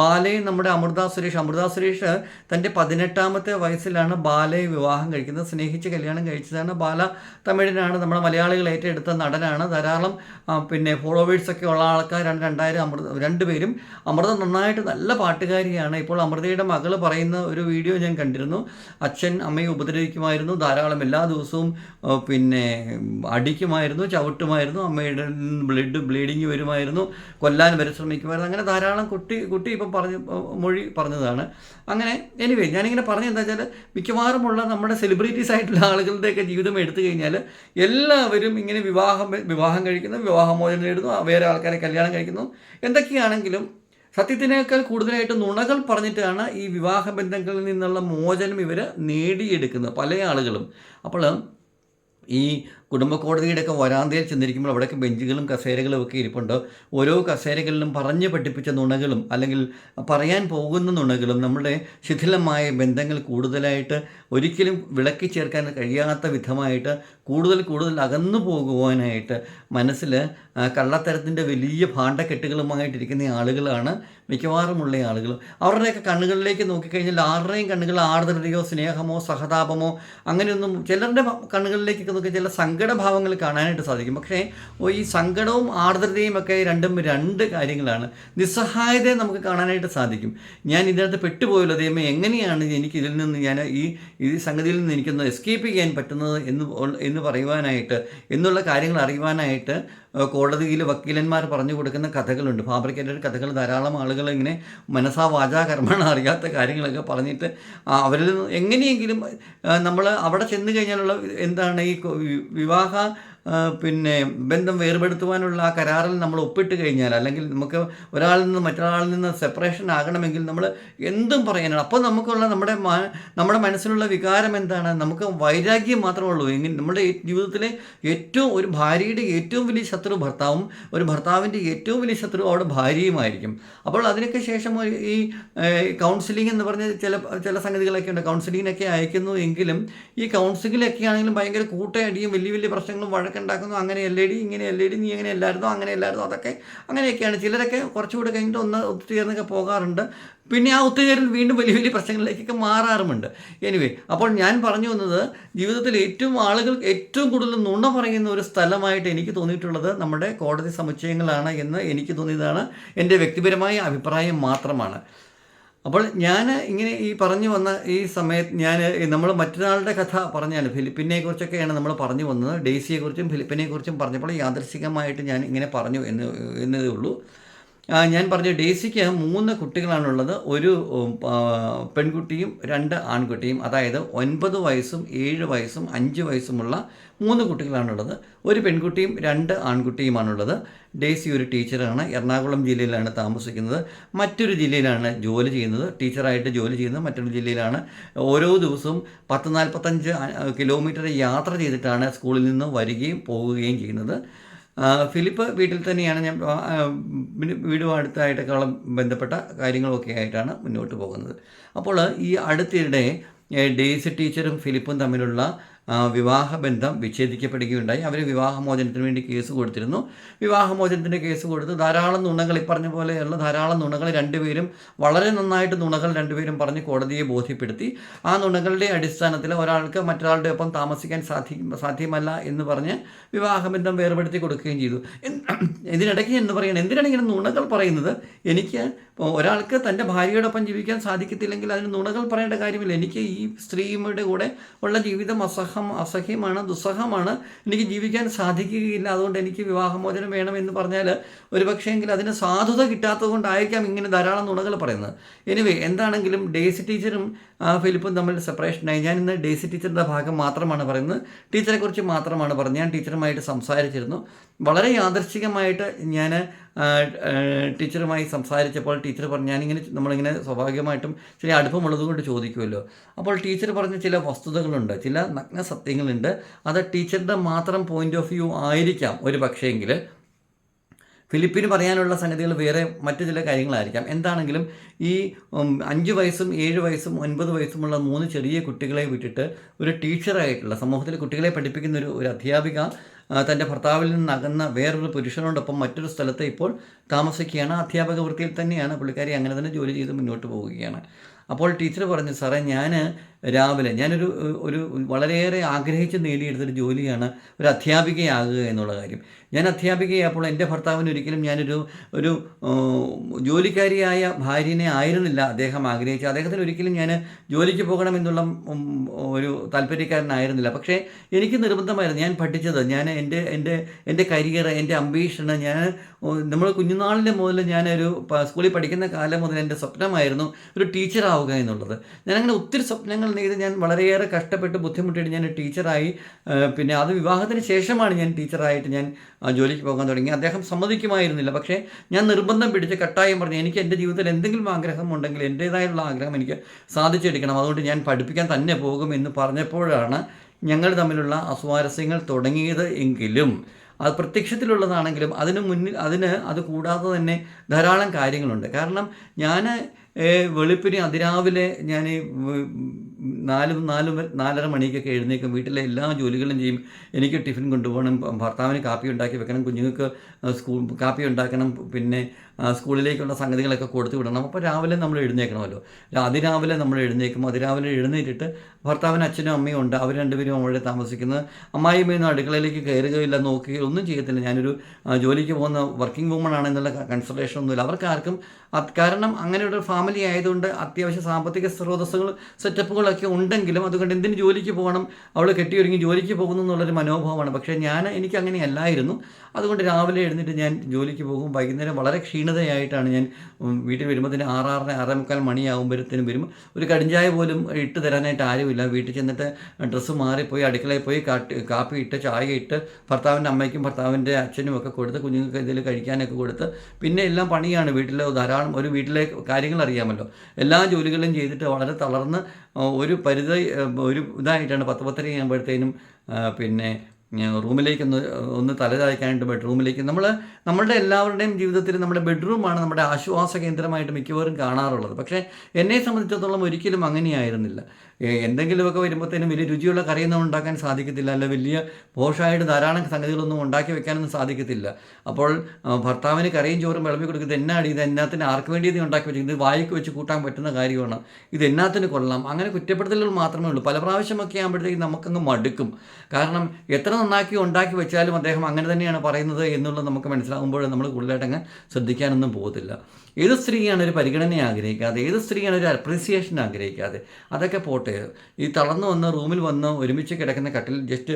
ബാലയും നമ്മുടെ അമൃത സുരേഷ് അമൃത സുരേഷ് തന്റെ പതിനെട്ടാമത്തെ വയസ്സിലാണ് ബാലയെ വിവാഹം കഴിക്കുന്നത്. സ്നേഹിച്ച് കല്യാണം കഴിച്ചതാണ്. ബാല തമിഴിനാണ് നമ്മുടെ മലയാളികൾ ഏറ്റെടുത്ത നടനാണ്. ധാരാളം പിന്നെ ഫോളോവേഴ്സൊക്കെ ഉള്ള ആൾക്കാരാണ്. രണ്ടായിരം അമൃത രണ്ടുപേരും അമൃത നന്നായിട്ട് നല്ല പാട്ടുകാരിയാണ്. ഇപ്പോൾ അമൃതയുടെ മകൾ പറയുന്ന ഒരു വീഡിയോ ഞാൻ കണ്ടിരുന്നു. അച്ഛൻ അമ്മയെ ഉപദ്രവിക്കുമായിരുന്നു. ധാരാളം എല്ലാ ദിവസവും പിന്നെ അടിക്കുമായിരുന്നു ചവിട്ടുമായിരുന്നു. അമ്മയുടെ ബ്ലഡ് ബ്ലീഡിങ് വരുമായിരുന്നു. കൊല്ലാൻ വരെ ശ്രമിക്കുമായിരുന്നു. അങ്ങനെ ധാരാളം കുട്ടി കുട്ടി ഇപ്പം പറഞ്ഞ് മൊഴി പറഞ്ഞതാണ്. അങ്ങനെ എനിവേ ഞാനിങ്ങനെ പറഞ്ഞത് എന്താ വെച്ചാൽ മിക്കവാറുമുള്ള നമ്മുടെ സെലിബ്രിറ്റീസ് ആയിട്ടുള്ള ആളുകളുടെയൊക്കെ ജീവിതം എടുത്തു കഴിഞ്ഞാൽ എല്ലാവരും ഇങ്ങനെ വിവാഹം വിവാഹം കഴിക്കുന്നു വിവാഹമോചനം നേടുന്നു വേറെ ആൾക്കാരെ കല്യാണം കഴിക്കുന്നു. എന്തൊക്കെയാണെങ്കിലും സത്യത്തിനേക്കാൾ കൂടുതലായിട്ട് നുണകൾ പറഞ്ഞിട്ടാണ് ഈ വിവാഹ ബന്ധങ്ങളിൽ നിന്നുള്ള മോചനം ഇവർ നേടിയെടുക്കുന്നത് പല ആളുകളും. അപ്പോൾ ഈ കുടുംബ കോടതിയുടെയൊക്കെ വരാന്തയിൽ ചെന്നിരിക്കുമ്പോൾ അവിടെയൊക്കെ ബെഞ്ചുകളും കസേരകളും ഒക്കെ ഇരിപ്പുണ്ട്. ഓരോ കസേരകളിലും പറഞ്ഞു പഠിപ്പിച്ച നുണകളും അല്ലെങ്കിൽ പറയാൻ പോകുന്ന നുണകളും നമ്മുടെ ശിഥിലമായ ബന്ധങ്ങൾ കൂടുതലായിട്ട് ഒരിക്കലും വിളക്കി ചേർക്കാൻ കഴിയാത്ത വിധമായിട്ട് കൂടുതൽ കൂടുതൽ അകന്നു പോകുവാനായിട്ട് മനസ്സിൽ കള്ളത്തരത്തിന്റെ വലിയ ഭാണ്ഡക്കെട്ടുകളുമായിട്ടിരിക്കുന്ന ആളുകളാണ് മിക്കവാറുമുള്ള ആളുകൾ. അവരുടെയൊക്കെ കണ്ണുകളിലേക്ക് നോക്കിക്കഴിഞ്ഞാൽ ആരുടെയും കണ്ണുകൾ ആർദ്രതയോ സ്നേഹമോ സഹതാപമോ അങ്ങനെയൊന്നും ചിലരുടെ കണ്ണുകളിലേക്കൊക്കെ നോക്കി ചില സങ്കടഭാവങ്ങൾ കാണാനായിട്ട് സാധിക്കും. പക്ഷേ ഈ സങ്കടവും ആർദ്രതയും ഒക്കെ രണ്ടും രണ്ട് കാര്യങ്ങളാണ്. നിസ്സഹായതയെ നമുക്ക് കാണാനായിട്ട് സാധിക്കും. ഞാൻ ഇതിനകത്ത് പെട്ടുപോയല്ലോ ദൈവമേ എങ്ങനെയാണ് എനിക്ക് ഇതിൽ നിന്ന് ഞാൻ ഈ ഈ സംഗതിയിൽ നിന്ന് എനിക്കൊന്ന് എസ്കേപ്പ് ചെയ്യാൻ പറ്റുന്നത് എന്ന് എന്ന് പറയുവാനായിട്ട് എന്നുള്ള കാര്യങ്ങൾ അറിയുവാനായിട്ട് കോടതിയിൽ വക്കീലന്മാർ പറഞ്ഞു കൊടുക്കുന്ന കഥകളുണ്ട്. ഫാബ്രിക്കേറ്റഡ് കഥകൾ ധാരാളം ആളുകൾ ഇങ്ങനെ മനസ്സാ വാചാ അറിയാത്ത കാര്യങ്ങളൊക്കെ പറഞ്ഞിട്ട് അവരിൽ എങ്ങനെയെങ്കിലും നമ്മൾ അവിടെ ചെന്ന് കഴിഞ്ഞാലുള്ള എന്താണ് ഈ കൊ- വി- വിവാഹ ആ, പിന്നെ ബന്ധം വേർപെടുത്തുവാനുള്ള ആ കരാറിൽ നമ്മൾ ഒപ്പിട്ട് കഴിഞ്ഞാൽ അല്ലെങ്കിൽ നമുക്ക് ഒരാളിൽ നിന്ന് മറ്റൊരാളിൽ നിന്ന് സെപ്പറേഷൻ ആകണമെങ്കിൽ നമ്മൾ എന്തും പറയാനാണ്. അപ്പോൾ നമുക്കുള്ള നമ്മുടെ നമ്മുടെ മനസ്സിലുള്ള വികാരം എന്താണ്? നമുക്ക് വൈരാഗ്യം മാത്രമേ ഉള്ളൂ. എങ്കിൽ നമ്മുടെ ജീവിതത്തിലെ ഏറ്റവും ഒരു ഭാര്യയുടെ ഏറ്റവും വലിയ ശത്രു ഭർത്താവും ഒരു ഭർത്താവിന്റെ ഏറ്റവും വലിയ ശത്രു അവിടെ ഭാര്യയുമായിരിക്കും. അപ്പോൾ അതിനൊക്കെ ശേഷം ഈ കൗൺസിലിംഗ് എന്ന് പറഞ്ഞ ചില ചില സംഗതികളൊക്കെ ഉണ്ട്. കൗൺസിലിങ്ങിനൊക്കെ അയക്കുന്നു എങ്കിലും ഈ കൗൺസിലിങ്ങിലൊക്കെ ആണെങ്കിലും ഭയങ്കര കൂട്ടയടിയും വലിയ വലിയ പ്രശ്നങ്ങളും വഴക്കുണ്ടാക്കുന്നു അങ്ങനെ എല്ലടി ഇങ്ങനെ എല്ലടി നീ അങ്ങനെ എല്ലായിരുന്നു അങ്ങനെ എല്ലായിരുന്നു അതൊക്കെ അങ്ങനെയൊക്കെയാണ്. ചിലരൊക്കെ കുറച്ചുകൂടെ കഴിഞ്ഞിട്ട് ഒന്ന് ഒത്തുചേർന്നൊക്കെ പോകാറുണ്ട്. പിന്നെ ആ ഒത്തുചേരൽ വീണ്ടും വലിയ വലിയ പ്രശ്നങ്ങളിലേക്കൊക്കെ മാറാറുമുണ്ട്. എനിവേ അപ്പോൾ ഞാൻ പറഞ്ഞു വന്നത് ജീവിതത്തിൽ ഏറ്റവും ആളുകൾ ഏറ്റവും കൂടുതൽ നുണ പറയുന്ന ഒരു സ്ഥലമായിട്ട് എനിക്ക് തോന്നിയിട്ടുള്ളത് നമ്മുടെ കോടതി സമുച്ചയങ്ങളാണ് എന്ന് എനിക്ക് തോന്നിയതാണ്. എന്റെ വ്യക്തിപരമായ അഭിപ്രായം മാത്രമാണ്. അപ്പോൾ ഞാൻ ഇങ്ങനെ ഈ പറഞ്ഞു വന്ന ഈ സമയത്ത് ഞാൻ നമ്മൾ മറ്റൊരാളുടെ കഥ പറഞ്ഞാണ് ഫിലിപ്പിനെ കുറിച്ചൊക്കെയാണ് നമ്മൾ പറഞ്ഞു വന്നത്. ഡെയ്സിയെക്കുറിച്ചും ഫിലിപ്പിനെ കുറിച്ചും പറഞ്ഞപ്പോൾ യാദൃശികമായിട്ട് ഞാൻ ഇങ്ങനെ പറഞ്ഞു എന്ന് എന്നതേ ഉള്ളൂ. ഞാൻ പറഞ്ഞു ഡേസിക്ക് മൂന്ന് കുട്ടികളാണുള്ളത്. ഒരു പെൺകുട്ടിയും രണ്ട് ആൺകുട്ടിയും. അതായത് ഒൻപത് വയസ്സും ഏഴ് വയസ്സും അഞ്ച് വയസ്സുമുള്ള മൂന്ന് കുട്ടികളാണുള്ളത്. ഒരു പെൺകുട്ടിയും രണ്ട് ആൺകുട്ടിയുമാണുള്ളത്. ഡേസി ഒരു ടീച്ചറാണ്. എറണാകുളം ജില്ലയിലാണ് താമസിക്കുന്നത്. മറ്റൊരു ജില്ലയിലാണ് ജോലി ചെയ്യുന്നത്. ടീച്ചറായിട്ട് ജോലി ചെയ്യുന്നത് മറ്റൊരു ജില്ലയിലാണ്. ഓരോ ദിവസവും പത്ത് നാൽപ്പത്തഞ്ച് കിലോമീറ്റർ യാത്ര ചെയ്തിട്ടാണ് സ്കൂളിൽ നിന്ന് വരികയും പോവുകയും ചെയ്യുന്നത്. ഫിലിപ്പ് വീട്ടിൽ തന്നെയാണ് ഞാൻ വീടും അടുത്തായിട്ടൊക്കെയുള്ള ബന്ധപ്പെട്ട കാര്യങ്ങളൊക്കെ ആയിട്ടാണ് മുന്നോട്ട് പോകുന്നത്. അപ്പോൾ ഈ അടുത്തിടെ ഡേസി ടീച്ചറും ഫിലിപ്പും തമ്മിലുള്ള വിവാഹബന്ധം വിച്ഛേദിക്കപ്പെടുകയുണ്ടായി. അവർ വിവാഹമോചനത്തിന് വേണ്ടി കേസ് കൊടുത്തിരുന്നു. വിവാഹമോചനത്തിന്റെ കേസ് കൊടുത്ത് ധാരാളം നുണകൾ ഈ പറഞ്ഞ പോലെയുള്ള ധാരാളം നുണകൾ രണ്ടുപേരും വളരെ നന്നായിട്ട് നുണകൾ രണ്ടുപേരും പറഞ്ഞ് കോടതിയെ ബോധ്യപ്പെടുത്തി. ആ നുണകളുടെ അടിസ്ഥാനത്തിൽ ഒരാൾക്ക് മറ്റൊരാളുടെ ഒപ്പം താമസിക്കാൻ സാധി സാധ്യമല്ല എന്ന് പറഞ്ഞ് വിവാഹബന്ധം വേർപെടുത്തി കൊടുക്കുകയും ചെയ്തു. ഇതിനിടയ്ക്ക് എന്ന് പറയണം എന്തിനാണ് ഇങ്ങനെ നുണകൾ പറയുന്നത്? എനിക്ക് ഒരാൾക്ക് തന്റെ ഭാര്യയോടൊപ്പം ജീവിക്കാൻ സാധിക്കത്തില്ലെങ്കിൽ അതിന് നുണകൾ പറയേണ്ട കാര്യമില്ല. എനിക്ക് ഈ സ്ത്രീയുടെ കൂടെ ഉള്ള ജീവിതം അസഹം അസഹ്യമാണ് ദുസ്സഹമാണ് എനിക്ക് ജീവിക്കാൻ സാധിക്കുകയില്ല. അതുകൊണ്ട് എനിക്ക് വിവാഹമോചനം വേണമെന്ന് പറഞ്ഞാൽ ഒരു പക്ഷേങ്കിൽ അതിന് സാധുത കിട്ടാത്തത് കൊണ്ടായിരിക്കാം ഇങ്ങനെ ധാരാളം നുണകൾ പറയുന്നത്. എനിവേ എന്താണെങ്കിലും ഡേസി ടീച്ചറും ഫിലിപ്പും തമ്മിൽ സെപ്പറേഷനായി. ഞാൻ ഇന്ന് ഡേസി ടീച്ചറിന്റെ ഭാഗം മാത്രമാണ് പറയുന്നത്. ടീച്ചറെക്കുറിച്ച് മാത്രമാണ് പറഞ്ഞത്. ഞാൻ ടീച്ചറുമായിട്ട് സംസാരിച്ചിരുന്നു. വളരെ യാദർശികമായിട്ട് ഞാൻ ടീച്ചറുമായി സംസാരിച്ചപ്പോൾ ടീച്ചർ പറഞ്ഞു ഞാനിങ്ങനെ നമ്മളിങ്ങനെ സ്വാഭാവികമായിട്ടും ചില അടുപ്പമുള്ളത് കൊണ്ട് ചോദിക്കുമല്ലോ അപ്പോൾ ടീച്ചർ പറഞ്ഞ ചില വസ്തുതകളുണ്ട് ചില നഗ്ന സത്യങ്ങളുണ്ട്. അത് ടീച്ചറുടെ മാത്രം പോയിന്റ് ഓഫ് വ്യൂ ആയിരിക്കാം ഒരു പക്ഷേങ്കിൽ. ഫിലിപ്പിന് പറയാനുള്ള സംഗതികൾ വേറെ മറ്റു ചില കാര്യങ്ങളായിരിക്കാം. എന്താണെങ്കിലും ഈ അഞ്ച് വയസ്സും ഏഴ് വയസ്സും ഒൻപത് വയസ്സുമുള്ള മൂന്ന് ചെറിയ കുട്ടികളെ വിട്ടിട്ട് ഒരു ടീച്ചറായിട്ടുള്ള സമൂഹത്തിലെ കുട്ടികളെ പഠിപ്പിക്കുന്ന ഒരു ഒരു അധ്യാപിക തന്റെ ഭർത്താവിൽ നിന്ന് അകന്ന വേറൊരു പുരുഷനോടൊപ്പം മറ്റൊരു സ്ഥലത്ത് ഇപ്പോൾ താമസിക്കുകയാണ്. അധ്യാപക വൃത്തിയിൽ തന്നെയാണ് പുള്ളിക്കാരി അങ്ങനെ തന്നെ ജോലി ചെയ്ത് മുന്നോട്ട് പോവുകയാണ്. അപ്പോൾ ടീച്ചർ പറഞ്ഞു സാറേ ഞാൻ രാവിലെ ഞാനൊരു ഒരു വളരെയേറെ ആഗ്രഹിച്ച് നേടിയെടുത്തൊരു ജോലിയാണ് ഒരു അധ്യാപികയാകുക എന്നുള്ള കാര്യം. ഞാൻ അധ്യാപികയായപ്പോൾ എന്റെ ഭർത്താവിന് ഒരിക്കലും ഞാനൊരു ഒരു ജോലിക്കാരിയായ ഭാര്യനെ ആയിരുന്നില്ല അദ്ദേഹം ആഗ്രഹിച്ചത്. അദ്ദേഹത്തിന് ഒരിക്കലും ഞാൻ ജോലിക്ക് പോകണം എന്നുള്ള ഒരു താല്പര്യക്കാരനായിരുന്നില്ല. പക്ഷേ എനിക്ക് നിർബന്ധമായിരുന്നു. ഞാൻ പഠിച്ചത് ഞാൻ എന്റെ എന്റെ എന്റെ കരിയർ എന്റെ അംബീഷന് ഞാൻ നമ്മൾ കുഞ്ഞുനാളിന്റെ മുതൽ ഞാനൊരു സ്കൂളിൽ പഠിക്കുന്ന കാലം മുതൽ എന്റെ സ്വപ്നമായിരുന്നു ഒരു ടീച്ചർ ആവുക എന്നുള്ളത്. ഞാനങ്ങനെ ഒത്തിരി സ്വപ്നങ്ങൾ നെയ്ത് ഞാൻ വളരെയേറെ കഷ്ടപ്പെട്ട് ബുദ്ധിമുട്ടിയിട്ട് ഞാൻ ടീച്ചറായി പിന്നെ അത് വിവാഹത്തിന് ശേഷമാണ് ഞാൻ ടീച്ചറായിട്ട് ഞാൻ ജോലിക്ക് പോകാൻ തുടങ്ങി. അദ്ദേഹം സമ്മതിക്കുമായിരുന്നില്ല. പക്ഷേ ഞാൻ നിർബന്ധം പിടിച്ച് കട്ടായം പറഞ്ഞു എനിക്ക് എന്റെ ജീവിതത്തിൽ എന്തെങ്കിലും ആഗ്രഹം ഉണ്ടെങ്കിൽ എന്റേതായുള്ള ആഗ്രഹം എനിക്ക് സാധിച്ചെടുക്കണം. അതുകൊണ്ട് ഞാൻ പഠിപ്പിക്കാൻ തന്നെ പോകും എന്ന് പറഞ്ഞപ്പോഴാണ് ഞങ്ങൾ തമ്മിലുള്ള അസ്വാരസ്യങ്ങൾ തുടങ്ങിയത് എങ്കിലും അത് പ്രത്യക്ഷത്തിലുള്ളതാണെങ്കിലും അതിന് മുന്നിൽ അതിന് അത് കൂടാതെ തന്നെ ധാരാളം കാര്യങ്ങളുണ്ട്. കാരണം ഞാൻ വെളുപ്പിന് അതിരാവിലെ ഞാൻ നാല് നാല് നാലര മണിക്കൊക്കെ എഴുന്നേക്കും വീട്ടിലെ എല്ലാ ജോലികളും ചെയ്യും. എനിക്ക് ടിഫിൻ കൊണ്ടുപോകണം ഭർത്താവിന് കാപ്പി ഉണ്ടാക്കി വെക്കണം കുഞ്ഞുങ്ങൾക്ക് സ്കൂൾ കാപ്പി ഉണ്ടാക്കണം പിന്നെ സ്കൂളിലേക്കുള്ള സംഗതികളൊക്കെ കൊടുത്തു വിടണം. അപ്പോൾ രാവിലെ നമ്മൾ എഴുന്നേക്കണമല്ലോ. അതിരാവിലെ നമ്മൾ എഴുന്നേക്കും അതിരാവിലെ എഴുന്നേറ്റിട്ട് ഭർത്താവിന് അച്ഛനും അമ്മയും ഉണ്ട്. അവർ രണ്ടുപേരും അവിടെ താമസിക്കുന്നത് അമ്മായിമ്മയൊന്നും അടുക്കളയിലേക്ക് കയറുകയില്ല നോക്കുകയോ ഒന്നും ചെയ്യത്തില്ല. ഞാനൊരു ജോലിക്ക് പോകുന്ന വർക്കിംഗ് വുമൺ ആണ് എന്നുള്ള കൺസിഡറേഷൻ ഒന്നുമില്ല. അവർക്ക് ആർക്കും കാരണം അങ്ങനെ ഒരു ഫാമിലി ആയതുകൊണ്ട് അത്യാവശ്യം സാമ്പത്തിക സ്രോതസ്സുകൾ സെറ്റപ്പുകളൊക്കെ ഉണ്ടെങ്കിലും അതുകൊണ്ട് എന്തിന് ജോലിക്ക് പോകണം? അവൾ കെട്ടിയൊരുങ്ങി ജോലിക്ക് പോകുന്നു എന്നുള്ളൊരു മനോഭാവമാണ്. പക്ഷേ ഞാൻ എനിക്ക് അങ്ങനെ അതുകൊണ്ട് രാവിലെ എഴുന്നേറ്റ് ഞാൻ ജോലിക്ക് പോകും. വൈകുന്നേരം വളരെ ക്ഷീണിതയായിട്ടാണ് ഞാൻ വീട്ടിൽ വരുമ്പോൾ തന്നെ ആറേ മുക്കാൽ മണിയാകുമ്പോഴത്തേനും വരും. ഒരു കടിഞ്ചായ പോലും ഇട്ട് തരാനായിട്ട് ആരുമില്ല. വീട്ടിൽ ചെന്നിട്ട് ഡ്രസ്സ് മാറിപ്പോയി അടുക്കളയിൽ പോയി കാട്ടി കാപ്പി ഇട്ട് ചായ ഇട്ട് ഭർത്താവിന്റെ അമ്മയ്ക്കും ഭർത്താവിന്റെ അച്ഛനും ഒക്കെ കൊടുത്ത് കുഞ്ഞുങ്ങൾക്ക് ഇതിൽ കഴിക്കാനൊക്കെ കൊടുത്ത് പിന്നെ എല്ലാം പണിയാണ്. വീട്ടിലെ ധാരാളം ഒരു വീട്ടിലെ കാര്യങ്ങൾ അറിയാമല്ലോ. എല്ലാ ജോലികളും ചെയ്തിട്ട് വളരെ തളർന്ന് ഒരു പരിധി ഒരു ഇതായിട്ടാണ് പത്ത് പത്തര ആകുമ്പോഴത്തേനും പിന്നെ ഞാൻ റൂമിലേക്കൊന്ന് ഒന്ന് തലചായ്ക്കാനായിട്ട് ബെഡ്റൂമിലേക്ക് നമ്മൾ നമ്മളുടെ എല്ലാവരുടെയും ജീവിതത്തിൽ നമ്മുടെ ബെഡ്റൂമാണ് നമ്മുടെ ആശ്വാസ കേന്ദ്രമായിട്ട് മിക്കവാറും കാണാറുള്ളത്. പക്ഷേ എന്നെ സംബന്ധിച്ചിടത്തോളം ഒരിക്കലും അങ്ങനെയായിരുന്നില്ല. എന്തെങ്കിലുമൊക്കെ വരുമ്പോഴത്തേനും വലിയ രുചിയുള്ള കറിയൊന്നും ഉണ്ടാക്കാൻ സാധിക്കത്തില്ല. അല്ല വലിയ പോഷായിട്ട് ധാരാളം സംഗതികളൊന്നും ഉണ്ടാക്കി വെക്കാനൊന്നും സാധിക്കത്തില്ല. അപ്പോൾ ഭർത്താവിന് കറിയും ചോറും വിളമ്പി കൊടുക്കുന്നത് എന്നാണ് ഇത് എന്നാത്തിന് ആർക്ക് വേണ്ടി ഇത് ഉണ്ടാക്കി വെച്ചിരിക്കുന്നത് ഇത് വായിക്ക് വെച്ച് കൂട്ടാൻ പറ്റുന്ന കാര്യമാണ്. ഇത് എന്നാത്തിന് കൊള്ളാം. അങ്ങനെ കുറ്റപ്പെടുത്തലുകൾ മാത്രമേ ഉള്ളൂ. പല പ്രാവശ്യമൊക്കെ ആകുമ്പോഴത്തേക്കും നമുക്കങ്ങ് മടുക്കും. കാരണം എത്ര നന്നാക്കി ഉണ്ടാക്കി വെച്ചാലും അദ്ദേഹം അങ്ങനെ തന്നെയാണ് പറയുന്നത് എന്നുള്ളത് നമുക്ക് മനസ്സിലാകുമ്പോൾ നമ്മൾ കൂടുതലായിട്ട് അങ്ങ് ശ്രദ്ധിക്കാനൊന്നും പോകത്തില്ല. ഏത് സ്ത്രീയാണ് ഒരു പരിഗണന ആഗ്രഹിക്കാതെ ഏത് സ്ത്രീയാണ് ഒരു അപ്രീസിയേഷൻ ആഗ്രഹിക്കാതെ? അതൊക്കെ പോട്ടെ. ഈ തളർന്നു വന്ന് റൂമിൽ വന്ന് ഒരുമിച്ച് കിടക്കുന്ന കട്ടിൽ ജസ്റ്റ്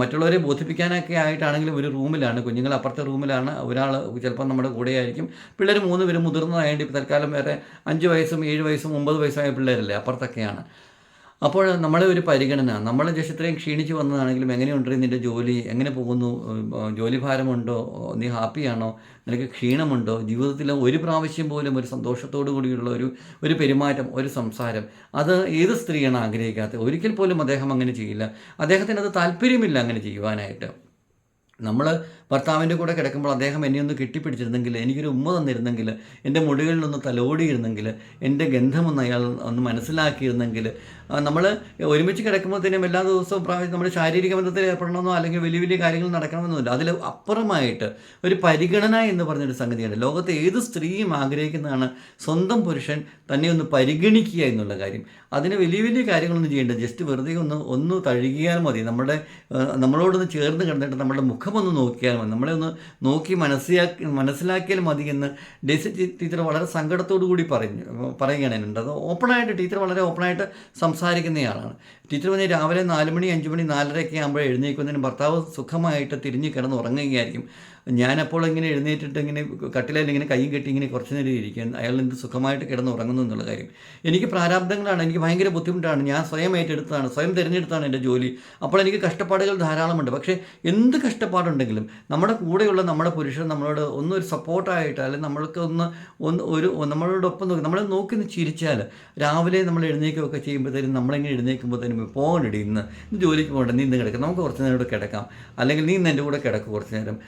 മറ്റുള്ളവരെ ബോധിപ്പിക്കാനൊക്കെ ആയിട്ടാണെങ്കിലും ഒരു റൂമിലാണ്. കുഞ്ഞുങ്ങൾ അപ്പുറത്തെ റൂമിലാണ്. ഒരാൾ ചിലപ്പോൾ നമ്മുടെ കൂടെയായിരിക്കും. പിള്ളേർ മൂന്ന് പേര് മുതിർന്നതായിട്ട് ഇപ്പോൾ തൽക്കാലം വേറെ അഞ്ച് വയസ്സും ഏഴ് വയസ്സും ഒമ്പത് വയസ്സായ പിള്ളേരല്ലേ അപ്പുറത്തൊക്കെയാണ്. അപ്പോൾ നമ്മളെ ഒരു പരിഗണന നമ്മൾ ജസ്റ്റ് ഇത്രയും ക്ഷീണിച്ച് വന്നതാണെങ്കിലും എങ്ങനെയുണ്ട് നിന്റെ ജോലി? എങ്ങനെ പോകുന്നു? ജോലി ഭാരമുണ്ടോ? നീ ഹാപ്പിയാണോ നിനക്ക് ക്ഷീണമുണ്ടോ? ജീവിതത്തിൽ ഒരു പ്രാവശ്യം പോലും ഒരു സന്തോഷത്തോടു കൂടിയുള്ള ഒരു ഒരു പെരുമാറ്റം ഒരു സംസാരം അത് ഏത് സ്ത്രീയാണ് ആഗ്രഹിക്കാത്തത് ഒരിക്കൽ പോലും അദ്ദേഹം അങ്ങനെ ചെയ്യില്ല. അദ്ദേഹത്തിന് അത് താല്പര്യമില്ല അങ്ങനെ ചെയ്യുവാനായിട്ട്. നമ്മൾ ഭർത്താവിന്റെ കൂടെ കിടക്കുമ്പോൾ അദ്ദേഹം എന്നെ ഒന്ന് കെട്ടിപ്പിടിച്ചിരുന്നെങ്കിൽ എനിക്കൊരു ഉമ്മ തന്നിരുന്നെങ്കിൽ എന്റെ മുടികളിലൊന്ന് തലോടിയിരുന്നെങ്കിൽ എന്റെ ഗന്ധമൊന്ന് അയാൾ ഒന്ന് മനസ്സിലാക്കിയിരുന്നെങ്കിൽ നമ്മൾ ഒരുമിച്ച് കിടക്കുമ്പോഴത്തേനും എല്ലാ ദിവസവും നമ്മൾ ശാരീരിക ബന്ധത്തിൽ ഏർപ്പെടണമെന്നോ അല്ലെങ്കിൽ വലിയ വലിയ കാര്യങ്ങൾ നടക്കണമെന്നോ നടക്കണമെന്നൊന്നുമില്ല. അതിൽ അപ്പുറമായിട്ട് ഒരു പരിഗണന എന്ന് പറഞ്ഞൊരു സംഗതിയാണ് ലോകത്തെ ഏത് സ്ത്രീയും ആഗ്രഹിക്കുന്നതാണ് സ്വന്തം പുരുഷൻ തന്നെ ഒന്ന് പരിഗണിക്കുക എന്നുള്ള കാര്യം. അതിന് വലിയ വലിയ കാര്യങ്ങളൊന്നും ചെയ്യേണ്ട. ജസ്റ്റ് വെറുതെ ഒന്ന് ഒന്ന് തഴുകിയാൽ മതി. നമ്മുടെ നമ്മളോടൊന്ന് ചേർന്ന് കിടന്നിട്ട് നമ്മുടെ മുഖമൊന്ന് നോക്കിയാൽ മതി നമ്മളെ ഒന്ന് നോക്കി മനസ്സിലാക്കി മനസ്സിലാക്കിയാൽ മതി എന്ന് ഡേസി ടീച്ചർ വളരെ സങ്കടത്തോടു കൂടി പറഞ്ഞു പറയുകയാണ് എന്നുണ്ട് അത് ഓപ്പണായിട്ട് ടീച്ചർ വളരെ ഓപ്പണായിട്ട് സംസാരിക്കുന്നയാളാണ് ടീച്ചർ പറഞ്ഞ് രാവിലെ നാല് മണി അഞ്ച് മണി നാലരയൊക്കെ ആകുമ്പോൾ എഴുന്നേൽക്കുന്നതിന് ഭർത്താവ് സുഖമായിട്ട് തിരിഞ്ഞ് കിടന്ന് ഉറങ്ങുകയായിരിക്കും. ഞാനപ്പോൾ ഇങ്ങനെ എഴുന്നേറ്റിട്ട് ഇങ്ങനെ കട്ടിലയിൽ ഇങ്ങനെ കൈയും കെട്ടി ഇങ്ങനെ കുറച്ച് നേരം ഇരിക്കാൻ അയാൾ എന്ത് സുഖമായിട്ട് കിടന്ന് ഉറങ്ങുന്നു എന്നുള്ള കാര്യം. എനിക്ക് പ്രാരാബ്ദങ്ങളാണ് എനിക്ക് ഭയങ്കര ബുദ്ധിമുട്ടാണ്. ഞാൻ സ്വയം ഏറ്റെടുത്തതാണ് സ്വയം തിരഞ്ഞെടുത്താണ് എന്റെ ജോലി. അപ്പോൾ എനിക്ക് കഷ്ടപ്പാടുകൾ ധാരാളമുണ്ട്. പക്ഷേ എന്ത് കഷ്ടപ്പാടുണ്ടെങ്കിലും നമ്മുടെ കൂടെയുള്ള നമ്മുടെ പുരുഷൻ നമ്മളോട് ഒന്ന് ഒന്നൊരു സപ്പോർട്ടായിട്ട് അല്ലെങ്കിൽ നമ്മൾക്ക് ഒന്ന് ഒന്ന് ഒരു നമ്മളോടൊപ്പം നോക്കി നമ്മളെ നോക്കി ചിരിച്ചാൽ രാവിലെ നമ്മൾ എഴുന്നേക്കുകയൊക്കെ ചെയ്യുമ്പോഴത്തേനും നമ്മളിങ്ങനെ എഴുന്നേൽക്കുമ്പോഴത്തേനും പോകണ്ടടി ഇന്ന്. ജോലിക്ക് പോകണ്ട നീ ഇന്ന് കിടക്കാം. നമുക്ക് കുറച്ച് നേരം ഇവിടെ കിടക്കാം. അല്ലെങ്കിൽ നീ ഇന്ന് എന്റെ കൂടെ കിടക്കും കുറച്ച് നേരം.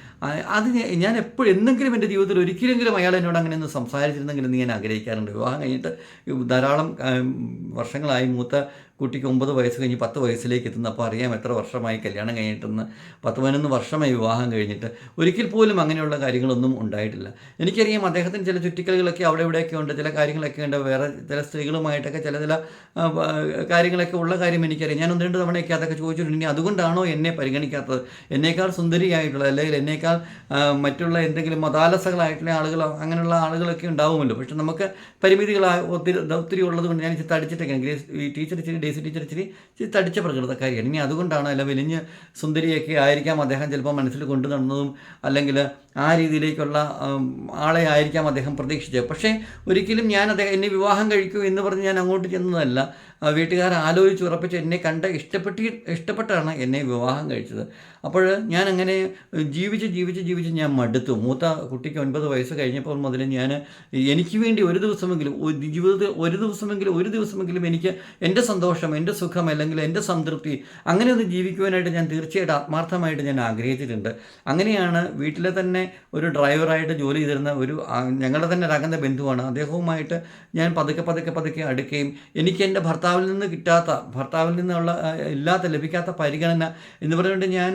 അത് ഞാൻ എപ്പോഴും എന്തെങ്കിലും എന്റെ ജീവിതത്തിൽ ഒരിക്കലെങ്കിലും അയാൾ എന്നോട് അങ്ങനെ ഒന്ന് സംസാരിച്ചിരുന്നെങ്കിൽ നീ ഞാൻ ആഗ്രഹിക്കാറുണ്ട്. വിവാഹം കഴിഞ്ഞിട്ട് ധാരാളം വർഷങ്ങളായി മൂത്ത കുട്ടിക്ക് ഒമ്പത് വയസ്സ് കഴിഞ്ഞ് പത്ത് വയസ്സിലേക്ക് എത്തുന്നു. അപ്പോൾ അറിയാം എത്ര വർഷമായി കല്യാണം കഴിഞ്ഞിട്ടെന്ന്. പത്ത് പതിനൊന്ന് വർഷമായി വിവാഹം കഴിഞ്ഞിട്ട് ഒരിക്കൽ പോലും അങ്ങനെയുള്ള കാര്യങ്ങളൊന്നും ഉണ്ടായിട്ടില്ല. എനിക്കറിയാം അദ്ദേഹത്തിന് ചില ചുറ്റിക്കളികളൊക്കെ അവിടെ ഇവിടെയൊക്കെ ഉണ്ട്. ചില കാര്യങ്ങളൊക്കെ ഉണ്ട്. വേറെ ചില സ്ത്രീകളുമായിട്ടൊക്കെ ചില ചില കാര്യങ്ങളൊക്കെ ഉള്ള കാര്യം എനിക്കറിയാം. ഞാൻ ഒന്ന് രണ്ട് തവണയൊക്കെ അതൊക്കെ ചോദിച്ചിട്ടുണ്ട്. ഇനി അതുകൊണ്ടാണോ എന്നെ പരിഗണിക്കാത്തത്? എന്നേക്കാൾ സുന്ദരിയായിട്ടുള്ള അല്ലെങ്കിൽ എന്നേക്കാൾ മറ്റുള്ള എന്തെങ്കിലും മതാലസകളായിട്ടുള്ള ആളുകളോ അങ്ങനെയുള്ള ആളുകളൊക്കെ ഉണ്ടാവുമല്ലോ. പക്ഷെ നമുക്ക് പരിമിതികളായ ഒത്തിരി ഒത്തിരി ഉള്ളത് കൊണ്ട് ഞാൻ തടിച്ചിട്ടൊക്കെ ഈ ടീച്ചർ ഇച്ചിരി ഡേസി ടീച്ചർ ഇച്ചിരി ഇച്ചിരി തടിച്ച പ്രകൃതക്കാരിയാണ്. ഇനി അതുകൊണ്ടാണ് അല്ല വലിഞ്ഞ് സുന്ദരിയൊക്കെ ആയിരിക്കാം അദ്ദേഹം ചിലപ്പോൾ മനസ്സിൽ കൊണ്ടു നടന്നതും അല്ലെങ്കിൽ ആ രീതിയിലേക്കുള്ള ആളെ ആയിരിക്കാം അദ്ദേഹം പ്രതീക്ഷിച്ചത്. പക്ഷേ ഒരിക്കലും ഞാൻ അദ്ദേഹം എന്നെ വിവാഹം കഴിക്കൂ എന്ന് പറഞ്ഞ് ഞാൻ അങ്ങോട്ട് ചെന്നതല്ല. വീട്ടുകാർ ആലോചിച്ച് ഉറപ്പിച്ച് എന്നെ കണ്ട് ഇഷ്ടപ്പെട്ടി ഇഷ്ടപ്പെട്ടാണ് എന്നെ വിവാഹം കഴിച്ചത്. അപ്പോൾ ഞാൻ അങ്ങനെ ജീവിച്ച് ജീവിച്ച് ജീവിച്ച് ഞാൻ മടുത്തു. മൂത്ത കുട്ടിക്ക് ഒൻപത് വയസ്സ് കഴിഞ്ഞപ്പോൾ മുതൽ ഞാൻ എനിക്ക് വേണ്ടി ഒരു ദിവസമെങ്കിലും ജീവിതത്തിൽ ഒരു ദിവസമെങ്കിലും ഒരു ദിവസമെങ്കിലും എനിക്ക് എന്റെ സന്തോഷം എന്റെ സുഖം അല്ലെങ്കിൽ എന്റെ സംതൃപ്തി അങ്ങനെ ഒന്ന് ജീവിക്കുവാനായിട്ട് ഞാൻ തീർച്ചയായിട്ടും ആത്മാർത്ഥമായിട്ട് ഞാൻ ആഗ്രഹിച്ചിട്ടുണ്ട്. അങ്ങനെയാണ് വീട്ടിലെ തന്നെ ഒരു ഡ്രൈവറായിട്ട് ജോലി ചെയ്തിരുന്ന ഒരു ഞങ്ങളുടെ തന്നെ അകന്ന ബന്ധുവാണ്. അദ്ദേഹവുമായിട്ട് ഞാൻ പതുക്കെ പതുക്കെ പതുക്കെ അടുക്കുകയും എനിക്ക് എന്റെ ഭർത്താവിൽ നിന്ന് കിട്ടാത്ത ഭർത്താവിൽ നിന്നുള്ള ഇല്ലാത്ത ലഭിക്കാത്ത പരിഗണന എന്ന് പറഞ്ഞുകൊണ്ട് ഞാൻ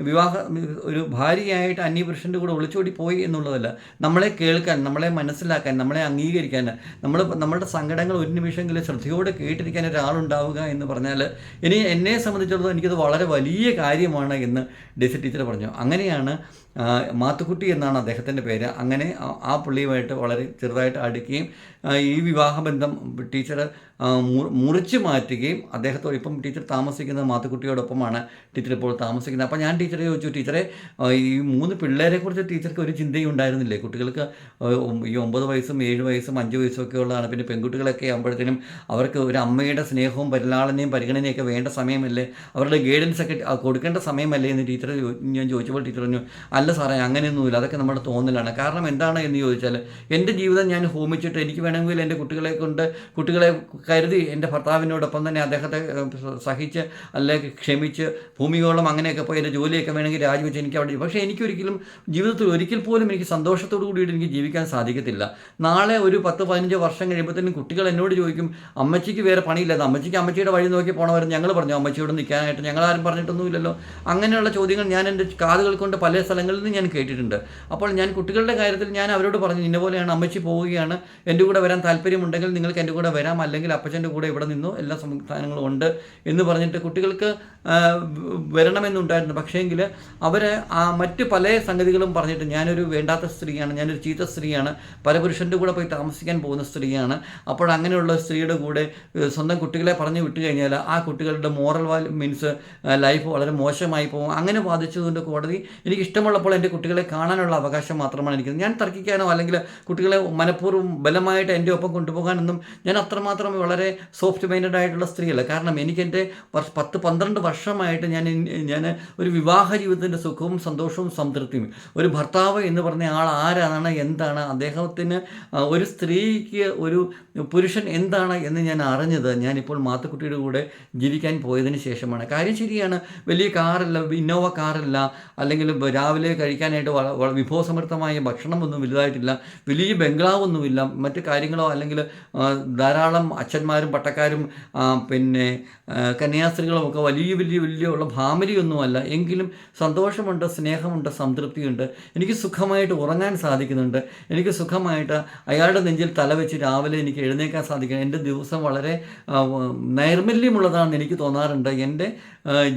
വിവാഹ ഒരു ഭാര്യയായിട്ട് അന്യപുരുഷന്റെ കൂടെ ഒളിച്ചോടി പോയി എന്നുള്ളതല്ല. നമ്മളെ കേൾക്കാൻ നമ്മളെ മനസ്സിലാക്കാൻ നമ്മളെ അംഗീകരിക്കാൻ നമ്മൾ നമ്മളുടെ സങ്കടങ്ങൾ ഒരു നിമിഷമെങ്കിലും ശ്രദ്ധയോടെ കേട്ടിരിക്കാൻ ഒരാളുണ്ടാവുക എന്ന് പറഞ്ഞാൽ ഇനി എന്നെ സംബന്ധിച്ചിടത്തോളം എനിക്കത് വളരെ വലിയ കാര്യമാണ് എന്ന് ഡെസി ടീച്ചർ പറഞ്ഞു. അങ്ങനെയാണ് മാത്തുക്കുട്ടി എന്നാണ് അദ്ദേഹത്തിന്റെ പേര്. അങ്ങനെ ആ- പുള്ളിയുമായിട്ട് വളരെ ചെറുതായിട്ട് അടുക്കുകയും ഈ വിവാഹബന്ധം ടീച്ചർ മുറിച്ച് മാറ്റുകയും അദ്ദേഹത്തോട് ഇപ്പം ടീച്ചർ താമസിക്കുന്നത് മാത്തുക്കുട്ടിയോടൊപ്പമാണ്. ടീച്ചർ ഇപ്പോൾ താമസിക്കുന്നത്. അപ്പോൾ ഞാൻ ടീച്ചറെ ചോദിച്ചു. ടീച്ചറെ ഈ മൂന്ന് പിള്ളേരെ കുറിച്ച് ടീച്ചർക്ക് ഒരു ചിന്തയും ഉണ്ടായിരുന്നില്ലേ? കുട്ടികൾക്ക് ഈ ഒമ്പത് വയസ്സും ഏഴ് വയസ്സും അഞ്ച് വയസ്സും ഒക്കെ ഉള്ളതാണ്. പിന്നെ പെൺകുട്ടികളൊക്കെ ആകുമ്പോഴത്തേനും അവർക്ക് ഒരു അമ്മയുടെ സ്നേഹവും പരിലാളനയും പരിഗണനയൊക്കെ വേണ്ട സമയമല്ലേ? അവരുടെ ഗൈഡൻസ് ഒക്കെ കൊടുക്കേണ്ട സമയമല്ലേ എന്ന് ടീച്ചർ ഞാൻ ചോദിച്ചപ്പോൾ ടീച്ചർ പറഞ്ഞു അല്ല സാറേ അങ്ങനെയൊന്നുമില്ല. അതൊക്കെ നമ്മുടെ തോന്നലാണ്. കാരണം എന്താണ് എന്ന് ചോദിച്ചാൽ എന്റെ ജീവിതം ഞാൻ ഹോമിച്ചിട്ട് എനിക്ക് വേണമെങ്കിൽ എന്റെ കുട്ടികളെ കൊണ്ട് കുട്ടികളെ കരുതി എന്റെ ഭർത്താവിനോടൊപ്പം തന്നെ അദ്ദേഹത്തെ സഹിച്ച് അല്ലെങ്കിൽ ക്ഷമിച്ച് ഭൂമിയോളം അങ്ങനെയൊക്കെ പോയി എന്റെ ജോലിയൊക്കെ വേണമെങ്കിൽ രാജിവെച്ച് എനിക്ക് അവിടെ പക്ഷേ എനിക്കൊരിക്കലും ജീവിതത്തിൽ ഒരിക്കൽ പോലും എനിക്ക് സന്തോഷത്തോടു കൂടിയിട്ട് എനിക്ക് ജീവിക്കാൻ സാധിക്കത്തില്ല. നാളെ ഒരു പത്ത് പതിനഞ്ച് വർഷം കഴിയുമ്പോഴത്തേനും കുട്ടികൾ എന്നോട് ചോദിക്കും അമ്മച്ചിക്ക് വേറെ പണിയില്ലാതെ അമ്മച്ചിക്ക് അമ്മച്ചിയുടെ വഴി നോക്കി പോകണമായിരുന്നു ഞങ്ങൾ പറഞ്ഞു. അമ്മച്ചിയോട് നിൽക്കാനായിട്ട് ഞങ്ങളാരും പറഞ്ഞിട്ടൊന്നുമില്ലല്ലോ. അങ്ങനെയുള്ള ചോദ്യങ്ങൾ ഞാൻ എന്റെ കാതുകൾ കൊണ്ട് പല സ്ഥലങ്ങളിൽ നിന്ന് ഞാൻ കേട്ടിട്ടുണ്ട്. അപ്പോൾ ഞാൻ കുട്ടികളുടെ കാര്യത്തിൽ ഞാൻ അവരോട് പറഞ്ഞു ഇന്ന പോലെയാണ് അമ്മച്ചി പോവുകയാണ്. എന്റെ കൂടെ വരാൻ താല്പര്യമുണ്ടെങ്കിൽ നിങ്ങൾക്ക് എന്റെ കൂടെ വരാം. അല്ലെങ്കിൽ അപ്പച്ചന്റെ കൂടെ ഇവിടെ നിന്നോ എല്ലാ സംസ്ഥാനങ്ങളും ഉണ്ട് എന്ന് പറഞ്ഞിട്ട് കുട്ടികൾക്ക് വരണമെന്നുണ്ടായിരുന്നു. വരണമെന്നുണ്ടായിരുന്നു പക്ഷേങ്കിൽ അവർ മറ്റ് പല സംഗതികളും പറഞ്ഞിട്ട് ഞാനൊരു വേണ്ടാത്ത സ്ത്രീയാണ് ഞാനൊരു ചീത്ത സ്ത്രീയാണ് പരപുരുഷന്റെ കൂടെ പോയി താമസിക്കാൻ പോകുന്ന സ്ത്രീയാണ്. അപ്പോൾ അങ്ങനെയുള്ള സ്ത്രീയുടെ കൂടെ സ്വന്തം കുട്ടികളെ പറഞ്ഞു വിട്ടു കഴിഞ്ഞാൽ ആ കുട്ടികളുടെ മോറൽ വാല്യൂ മീൻസ് ലൈഫ് വളരെ മോശമായി പോകും. അങ്ങനെ ബാധിച്ചതുകൊണ്ട് കോടതി എനിക്ക് ഇഷ്ടമുള്ളപ്പോൾ എന്റെ കുട്ടികളെ കാണാനുള്ള അവകാശം മാത്രമാണ് എനിക്ക് ഞാൻ തർക്കിക്കാനോ അല്ലെങ്കിൽ കുട്ടികളെ മനഃപൂർവം ബലമായിട്ട് എന്റെ ഒപ്പം കൊണ്ടുപോകാനൊന്നും ഞാൻ അത്രമാത്രം വളരെ സോഫ്റ്റ് മൈൻഡഡ് ആയിട്ടുള്ള സ്ത്രീയല്ല. കാരണം എനിക്ക് എന്റെ പത്ത് പന്ത്രണ്ട് വർഷമായിട്ട് ഞാൻ ഞാൻ ഒരു വിവാഹ ജീവിതത്തിന്റെ സുഖവും സന്തോഷവും സംതൃപ്തിയും. ഒരു ഭർത്താവ് എന്ന് പറഞ്ഞ ആൾ ആരാണ് എന്താണ് അദ്ദേഹത്തിന് ഒരു സ്ത്രീക്ക് ഒരു പുരുഷൻ എന്താണ് എന്ന് ഞാൻ അറിഞ്ഞത്. ഞാനിപ്പോൾ മാത്തുക്കുട്ടിയുടെ കൂടെ ജീവിക്കാൻ പോയതിന് ശേഷമാണ്. കാര്യം ശരിയാണ് വലിയ കാറല്ല ഇന്നോവ കാറല്ല അല്ലെങ്കിൽ രാവിലെ കഴിക്കാനായിട്ട് വിഭവസമൃദ്ധമായ ഭക്ഷണമൊന്നും വലുതായിട്ടില്ല വലിയ ബംഗ്ലാവൊന്നുമില്ല മറ്റു കാര്യങ്ങളോ അല്ലെങ്കിൽ ധാരാളം അച്ഛന്മാരും പട്ടക്കാരും പിന്നെ ആ, കന്യാസ്ത്രീകളും ഒക്കെ വലിയ വലിയ വലിയ ഉള്ള ഭാമരിയൊന്നുമല്ല. എങ്കിലും സന്തോഷമുണ്ട് സ്നേഹമുണ്ട് സംതൃപ്തിയുണ്ട്. എനിക്ക് സുഖമായിട്ട് ഉറങ്ങാൻ സാധിക്കുന്നുണ്ട്. എനിക്ക് സുഖമായിട്ട് അയാളുടെ നെഞ്ചിൽ തല വെച്ച് രാവിലെ എനിക്ക് എഴുന്നേക്കാൻ സാധിക്കണം എന്റെ ദിവസം വളരെ നൈർമല്യമുള്ളതാണെന്ന് എനിക്ക് തോന്നാറുണ്ട്. എന്റെ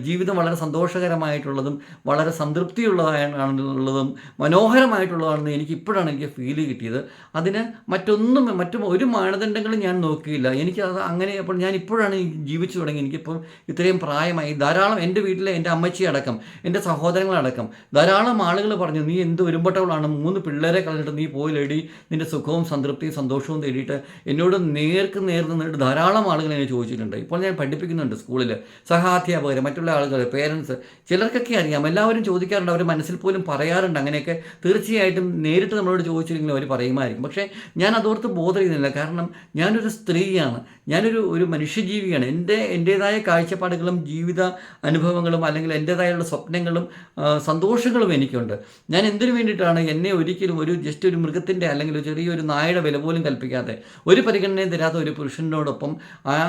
ജീവിതം വളരെ സന്തോഷകരമായിട്ടുള്ളതും വളരെ സംതൃപ്തിയുള്ളതായിട്ടുള്ളതും മനോഹരമായിട്ടുള്ളതാണെന്ന് എനിക്ക് ഇപ്പോഴാണ് എനിക്ക് ഫീൽ കിട്ടിയത്. അതിന് മറ്റൊന്നും മറ്റും ഒരു മാനദണ്ഡങ്ങളും ഞാൻ നോക്കിയില്ല. എനിക്ക് അത് അങ്ങനെ അപ്പോൾ ഞാൻ ഇപ്പോഴാണ് ജീവിച്ചു തുടങ്ങി. എനിക്കിപ്പോൾ ഇത്രയും പ്രായമായി ധാരാളം എന്റെ വീട്ടിലെ എന്റെ അമ്മച്ചി അടക്കം എന്റെ സഹോദരങ്ങളടക്കം ധാരാളം ആളുകൾ പറഞ്ഞു നീ എന്ത് ഒരുമ്പട്ടവളാണ്? മൂന്ന് പിള്ളേരെ കളഞ്ഞിട്ട് നീ പോയി ലേടി നിന്റെ സുഖവും സംതൃപ്തിയും സന്തോഷവും തേടിയിട്ട് എന്നോട് നേർക്ക് നേർ നിന്നിട്ട് ധാരാളം ആളുകൾ എന്നെ ചോദിച്ചിട്ടുണ്ട്. ഇപ്പോൾ ഞാൻ പഠിപ്പിക്കുന്നുണ്ട് സ്കൂളിൽ. സഹാധ്യാപകർ മറ്റുള്ള ആളുകൾ പേരൻസ് ചിലർക്കൊക്കെ അറിയാം. എല്ലാവരും ചോദിക്കാറുണ്ട് അവർ മനസ്സിൽ പോലും പറയാറുണ്ട് അങ്ങനെയൊക്കെ. തീർച്ചയായിട്ടും നേരിട്ട് നമ്മളോട് ചോദിച്ചില്ലെങ്കിലും അവർ പറയുമായിരിക്കും. പക്ഷേ ഞാൻ അതോർത്ത് ബോധം കാരണം ഞാനൊരു സ്ത്രീയാണ്. ഞാനൊരു ഒരു മനുഷ്യജീവിയാണ്. എന്റെ എന്റേതായ കാഴ്ചപ്പാടുകളും ജീവിത അനുഭവങ്ങളും അല്ലെങ്കിൽ എന്റേതായുള്ള സ്വപ്നങ്ങളും സന്തോഷങ്ങളും എനിക്കുണ്ട്. ഞാൻ എന്തിനു വേണ്ടിയിട്ടാണ് എന്നെ ഒരിക്കലും ഒരു ജസ്റ്റ് ഒരു മൃഗത്തിന്റെ അല്ലെങ്കിൽ ഒരു ചെറിയൊരു നായയുടെ വില പോലും കൽപ്പിക്കാതെ ഒരു പരിഗണനയും തരാത്ത ഒരു പുരുഷനോടൊപ്പം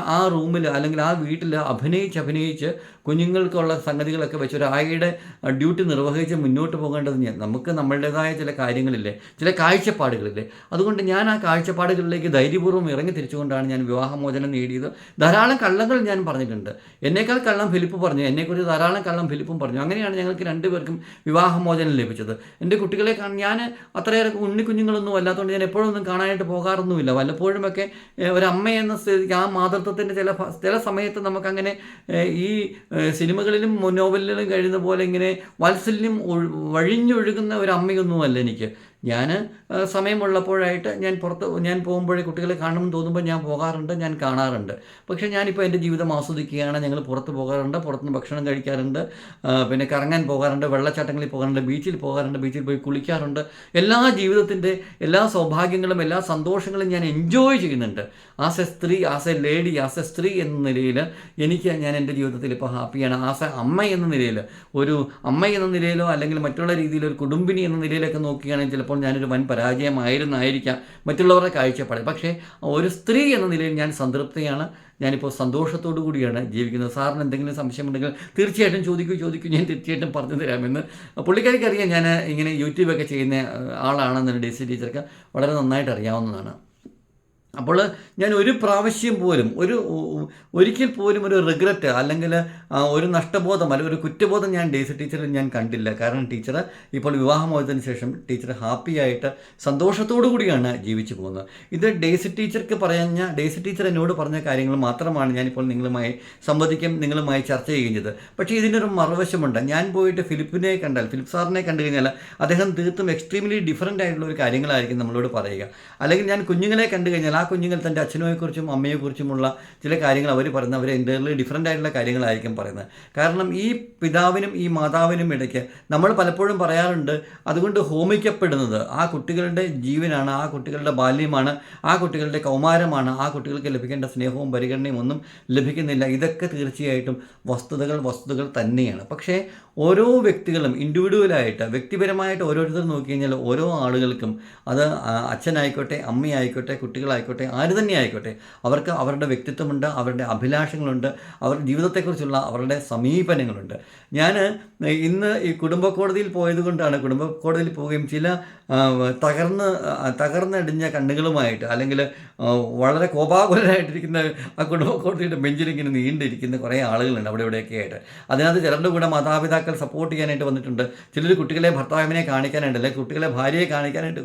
ആ റൂമിൽ അല്ലെങ്കിൽ ആ വീട്ടിൽ അഭിനയിച്ച് അഭിനയിച്ച് കുഞ്ഞുങ്ങൾക്കുള്ള സംഗതികളൊക്കെ വെച്ച് ഒരു ഡ്യൂട്ടി നിർവഹിച്ച് മുന്നോട്ട് പോകേണ്ടത് നമുക്ക് നമ്മളുടേതായ ചില കാര്യങ്ങളില്ലേ ചില കാഴ്ചപ്പാടുകളില്ലേ. അതുകൊണ്ട് ഞാൻ ആ കാഴ്ചപ്പാടുകളിലേക്ക് ധൈര്യപൂർവം ഇറങ്ങി തിരിച്ചുകൊണ്ടാണ് ഞാൻ വിവാഹമോചനം നേടിയത്. ധാരാളം കള്ളങ്ങൾ ഞാൻ പറഞ്ഞിട്ടുണ്ട്. എന്നേക്കാൾ കള്ളം ഫിലിപ്പ് പറഞ്ഞു എന്നെക്കുറിച്ച് ധാരാളം കള്ളം ഫിലിപ്പും പറഞ്ഞു. അങ്ങനെയാണ് ഞങ്ങൾക്ക് രണ്ടുപേർക്കും വിവാഹമോചനം ലഭിച്ചത്. എന്റെ കുട്ടികളെ കാണാൻ ഞാൻ അത്രയേറെ ഉണ്ണി കുഞ്ഞുങ്ങളൊന്നും അല്ലാത്തതുകൊണ്ട് ഞാൻ എപ്പോഴും ഒന്നും കാണാനായിട്ട് പോകാറൊന്നുമില്ല. വല്ലപ്പോഴുമൊക്കെ ഒരമ്മയെന്ന എന്ന സ്ഥിതിക്ക് ആ മാതൃത്വത്തിന്റെ ചില ചില സമയത്ത് നമുക്കങ്ങനെ ഈ സിനിമകളിലും നോവലിലും കഴിയുന്ന പോലെ ഇങ്ങനെ വാത്സല്യം വഴിഞ്ഞൊഴുകുന്ന ഒരു അമ്മയൊന്നുമല്ല എനിക്ക്. ഞാൻ സമയമുള്ളപ്പോഴായിട്ട് ഞാൻ പുറത്ത് ഞാൻ പോകുമ്പോഴേ കുട്ടികളെ കാണണമെന്ന് തോന്നുമ്പോൾ ഞാൻ പോകാറുണ്ട് ഞാൻ കാണാറുണ്ട്. പക്ഷേ ഞാനിപ്പോൾ എന്റെ ജീവിതം ആസ്വദിക്കുകയാണ്. ഞങ്ങൾ പുറത്ത് പോകാറുണ്ട് പുറത്തുനിന്ന് ഭക്ഷണം കഴിക്കാറുണ്ട് പിന്നെ കറങ്ങാൻ പോകാറുണ്ട് വെള്ളച്ചാട്ടങ്ങളിൽ പോകാറുണ്ട് ബീച്ചിൽ പോകാറുണ്ട് ബീച്ചിൽ പോയി കുളിക്കാറുണ്ട്. എല്ലാ ജീവിതത്തിന്റെ എല്ലാ സൗഭാഗ്യങ്ങളും എല്ലാ സന്തോഷങ്ങളും ഞാൻ എൻജോയ് ചെയ്യുന്നുണ്ട്. ആസ് എ സ്ത്രീ as a lady as a സ്ത്രീ എന്ന നിലയിൽ എനിക്ക് ഞാൻ എന്റെ ജീവിതത്തിൽ ഇപ്പോൾ ഹാപ്പിയാണ്. ആസ് എ അമ്മ എന്ന നിലയിൽ ഒരു അമ്മ എന്ന നിലയിലോ അല്ലെങ്കിൽ മറ്റുള്ള രീതിയിൽ ഒരു കുടുംബിനി എന്ന നിലയിലൊക്കെ നോക്കുകയാണെങ്കിൽ ചിലപ്പോൾ ഞാനൊരു വൻ പരാജയമായിരുന്നായിരിക്കാം മറ്റുള്ളവരുടെ കാഴ്ചപ്പാട്. പക്ഷേ ഒരു സ്ത്രീ എന്ന നിലയിൽ ഞാൻ സംതൃപ്തിയാണ്. ഞാനിപ്പോൾ സന്തോഷത്തോടു കൂടിയാണ് ജീവിക്കുന്നത്. സാറിന് എന്തെങ്കിലും സംശയമുണ്ടെങ്കിൽ തീർച്ചയായിട്ടും ചോദിക്കൂ ചോദിക്കൂ. ഞാൻ തീർച്ചയായിട്ടും പറഞ്ഞു തരാമെന്ന്. പുള്ളിക്കാരിക്കറിയാം ഞാൻ ഇങ്ങനെ യൂട്യൂബൊക്കെ ചെയ്യുന്ന ആളാണെന്നൊരു ആളാണെന്ന് ഡി സി ടീച്ചർക്ക് വളരെ നന്നായിട്ട് അറിയാവുന്നതാണ്. അപ്പോൾ ഞാൻ ഒരു പ്രാവശ്യം പോലും ഒരു ഒരിക്കൽ പോലും ഒരു റിഗ്രറ്റ് അല്ലെങ്കിൽ ഒരു നഷ്ടബോധം അല്ലെങ്കിൽ ഒരു കുറ്റബോധം ഞാൻ ഡേസി ടീച്ചറിൽ ഞാൻ കണ്ടില്ല. കാരണം ടീച്ചർ ഇപ്പോൾ വിവാഹമായതിന് ശേഷം ടീച്ചർ ഹാപ്പിയായിട്ട് സന്തോഷത്തോടു കൂടിയാണ് ജീവിച്ചു പോകുന്നത്. ഇത് ഡേസി ടീച്ചർക്ക് പറഞ്ഞ ഡേസി ടീച്ചർ എന്നോട് പറഞ്ഞ കാര്യങ്ങൾ മാത്രമാണ് ഞാനിപ്പോൾ നിങ്ങളുമായി സംവദിക്കും നിങ്ങളുമായി ചർച്ച ചെയ്തത്. പക്ഷേ ഇതിനൊരു മറുവശമുണ്ട്. ഞാൻ പോയിട്ട് ഫിലിപ്പിനെ കണ്ടാൽ ഫിലിപ്പ് സാറിനെ കണ്ടു കഴിഞ്ഞാൽ അദ്ദേഹം തീർത്തും എക്സ്ട്രീംലി ഡിഫറന്റ് ആയിട്ടുള്ള ഒരു കാര്യങ്ങളായിരിക്കും നമ്മളോട് പറയുക. അല്ലെങ്കിൽ ഞാൻ കുഞ്ഞുങ്ങളെ കണ്ടു കഴിഞ്ഞാൽ ആ കുഞ്ഞുങ്ങൾ തന്റെ അച്ഛനെക്കുറിച്ചും അമ്മയെക്കുറിച്ചുമുള്ള ചില കാര്യങ്ങൾ അവർ പറയുന്നത്. അവർ എന്റർലി ഡിഫറെന്റ് ആയിട്ടുള്ള കാര്യങ്ങളായിരിക്കും പറയുന്നത്. കാരണം ഈ പിതാവിനും ഈ മാതാവിനും ഇടയ്ക്ക് നമ്മൾ പലപ്പോഴും പറയാറുണ്ട് അതുകൊണ്ട് ഹോമിക്കപ്പെടുന്നത്. ആ കുട്ടികളുടെ ജീവനാണ് ആ കുട്ടികളുടെ ബാല്യമാണ് ആ കുട്ടികളുടെ കൗമാരമാണ് ആ കുട്ടികൾക്ക് ലഭിക്കേണ്ട സ്നേഹവും പരിഗണനയും ഒന്നും ലഭിക്കുന്നില്ല. ഇതൊക്കെ തീർച്ചയായിട്ടും വസ്തുതകൾ വസ്തുതകൾ തന്നെയാണ്. പക്ഷേ ഓരോ വ്യക്തികളും ഇൻഡിവിജ്വലായിട്ട് വ്യക്തിപരമായിട്ട് ഓരോരുത്തർ നോക്കി കഴിഞ്ഞാൽ ഓരോ ആളുകൾക്കും അത് അച്ഛനായിക്കോട്ടെ അമ്മയായിക്കോട്ടെ കുട്ടികളായിക്കോട്ടെ ആര് തന്നെ ആയിക്കോട്ടെ അവർക്ക് അവരുടെ വ്യക്തിത്വമുണ്ട് അവരുടെ അഭിലാഷങ്ങളുണ്ട് അവരുടെ ജീവിതത്തെക്കുറിച്ചുള്ള അവരുടെ സമീപനങ്ങളുണ്ട്. ഞാൻ ഇന്ന് ഈ കുടുംബ കോടതിയിൽ പോയത് കൊണ്ടാണ് കുടുംബ കോടതിയിൽ പോവുകയും ചില തകർന്ന് തകർന്നടിഞ്ഞ കണ്ണുകളുമായിട്ട് അല്ലെങ്കിൽ വളരെ കോപാകുലരായിട്ടിരിക്കുന്ന ആ കുടുംബ കോടതിയുടെ ബെഞ്ചിലിങ്ങനെ നീണ്ടിരിക്കുന്ന കുറേ ആളുകളുണ്ട് അവിടെ ഇവിടെയൊക്കെ ആയിട്ട്. അതിനകത്ത് ചിലരുടെ കൂടെ മാതാപിതാക്കൾ സപ്പോർട്ട് ചെയ്യാനായിട്ട് വന്നിട്ടുണ്ട്. ചിലർ കുട്ടികളെ ഭർത്താവിനെ കാണിക്കാനായിട്ട് അല്ലെങ്കിൽ കുട്ടികളെ ഭാര്യയെ കാണിക്കാനായിട്ട്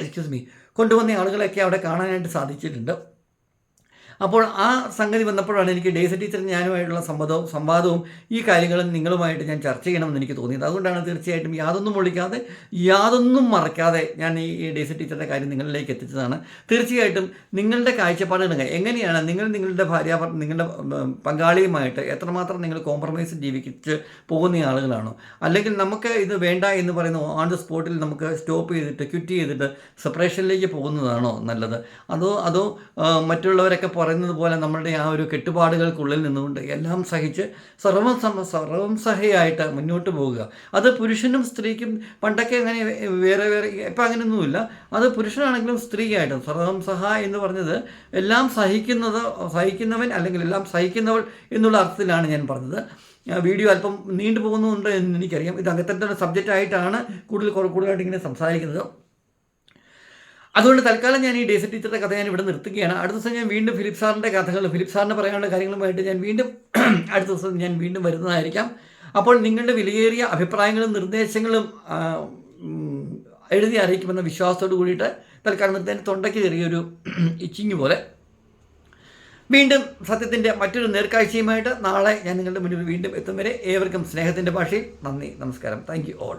എക്സ്ക്യൂസ് മീ കൊണ്ടുവന്ന ആളുകളെയൊക്കെ അവിടെ കാണാനായിട്ട് സാധിച്ചിട്ടുണ്ട്. അപ്പോൾ ആ സംഗതി വന്നപ്പോഴാണ് എനിക്ക് ഡേസ ടീച്ചർ ഞാനുമായിട്ടുള്ള സംവാദവും സംവാദവും ഈ കാര്യങ്ങളും നിങ്ങളുമായിട്ട് ഞാൻ ചർച്ച ചെയ്യണമെന്ന് എനിക്ക് തോന്നിയത്. അതുകൊണ്ടാണ് തീർച്ചയായിട്ടും യാതൊന്നും ഒളിക്കാതെ യാതൊന്നും മറക്കാതെ ഞാൻ ഈ ഡേസി ടീച്ചറുടെ കാര്യം നിങ്ങളിലേക്ക് എത്തിച്ചതാണ്. തീർച്ചയായിട്ടും നിങ്ങളുടെ കാഴ്ചപ്പാടുകൾ എങ്ങനെയാണ്? നിങ്ങൾ നിങ്ങളുടെ ഭാര്യ നിങ്ങളുടെ പങ്കാളിയുമായിട്ട് എത്രമാത്രം നിങ്ങൾ കോംപ്രമൈസ് ജീവിച്ച് പോകുന്ന ആളുകളാണോ? അല്ലെങ്കിൽ നമുക്ക് ഇത് വേണ്ട എന്ന് പറയുന്ന ഓൺ ദ സ്പോട്ടിൽ നമുക്ക് സ്റ്റോപ്പ് ചെയ്തിട്ട് ക്വിറ്റ് ചെയ്തിട്ട് സെപ്പറേഷനിലേക്ക് പോകുന്നതാണോ നല്ലത്? അതോ അതോ മറ്റുള്ളവരൊക്കെ മറ്റുള്ളവരൊക്കെ പറയുന്നത് പോലെ നമ്മളുടെ ആ ഒരു കെട്ടുപാടുകൾക്കുള്ളിൽ നിന്നുകൊണ്ട് എല്ലാം സഹിച്ച് സർവം സർവം സഹയായിട്ട് മുന്നോട്ട് പോകുക അത് പുരുഷനും സ്ത്രീക്കും പണ്ടൊക്കെ അങ്ങനെ വേറെ വേറെ ഇപ്പം അങ്ങനെയൊന്നുമില്ല. അത് പുരുഷനാണെങ്കിലും സ്ത്രീയായിട്ടും സർവം സഹ എന്ന് പറഞ്ഞത് എല്ലാം സഹിക്കുന്നത് സഹിക്കുന്നവൻ അല്ലെങ്കിൽ എല്ലാം സഹിക്കുന്നവൾ എന്നുള്ള അർത്ഥത്തിലാണ് ഞാൻ പറഞ്ഞത്. വീഡിയോ അല്പം നീണ്ടു പോകുന്നുണ്ട് എന്ന് എനിക്കറിയാം. ഇത് അങ്ങനത്തെ സബ്ജക്റ്റായിട്ടാണ് കൂടുതൽ കൂടുതലായിട്ട് ഇങ്ങനെ സംസാരിക്കുന്നത്. അതുകൊണ്ട് തൽക്കാലം ഞാൻ ഈ ഡേസി ടീച്ചറുടെ കഥ ഞാൻ ഇവിടെ നിർത്തുകയാണ്. അടുത്ത ദിവസം ഞാൻ വീണ്ടും ഫിലിപ്പ് സാറിന്റെ കഥകൾ ഫിലിപ്പ് സാറിന് പറയാനുള്ള കാര്യങ്ങളുമായിട്ട് ഞാൻ വീണ്ടും അടുത്ത ദിവസം ഞാൻ വീണ്ടും വരുന്നതായിരിക്കാം. അപ്പോൾ നിങ്ങളുടെ വിലയേറിയ അഭിപ്രായങ്ങളും നിർദ്ദേശങ്ങളും എഴുതി അറിയിക്കുമെന്ന വിശ്വാസത്തോട് കൂടിയിട്ട് തൽക്കാലം നിർത്തേന്റെ തൊണ്ടയ്ക്ക് ചെറിയൊരു ഇച്ചിങ് പോലെ. വീണ്ടും സത്യത്തിന്റെ മറ്റൊരു നേർക്കാഴ്ചയുമായിട്ട് നാളെ ഞാൻ നിങ്ങളുടെ മുന്നിൽ വീണ്ടും എത്തും വരെ. ഏവർക്കും സ്നേഹത്തിന്റെ ഭാഷയിൽ നന്ദി നമസ്കാരം. Thank you all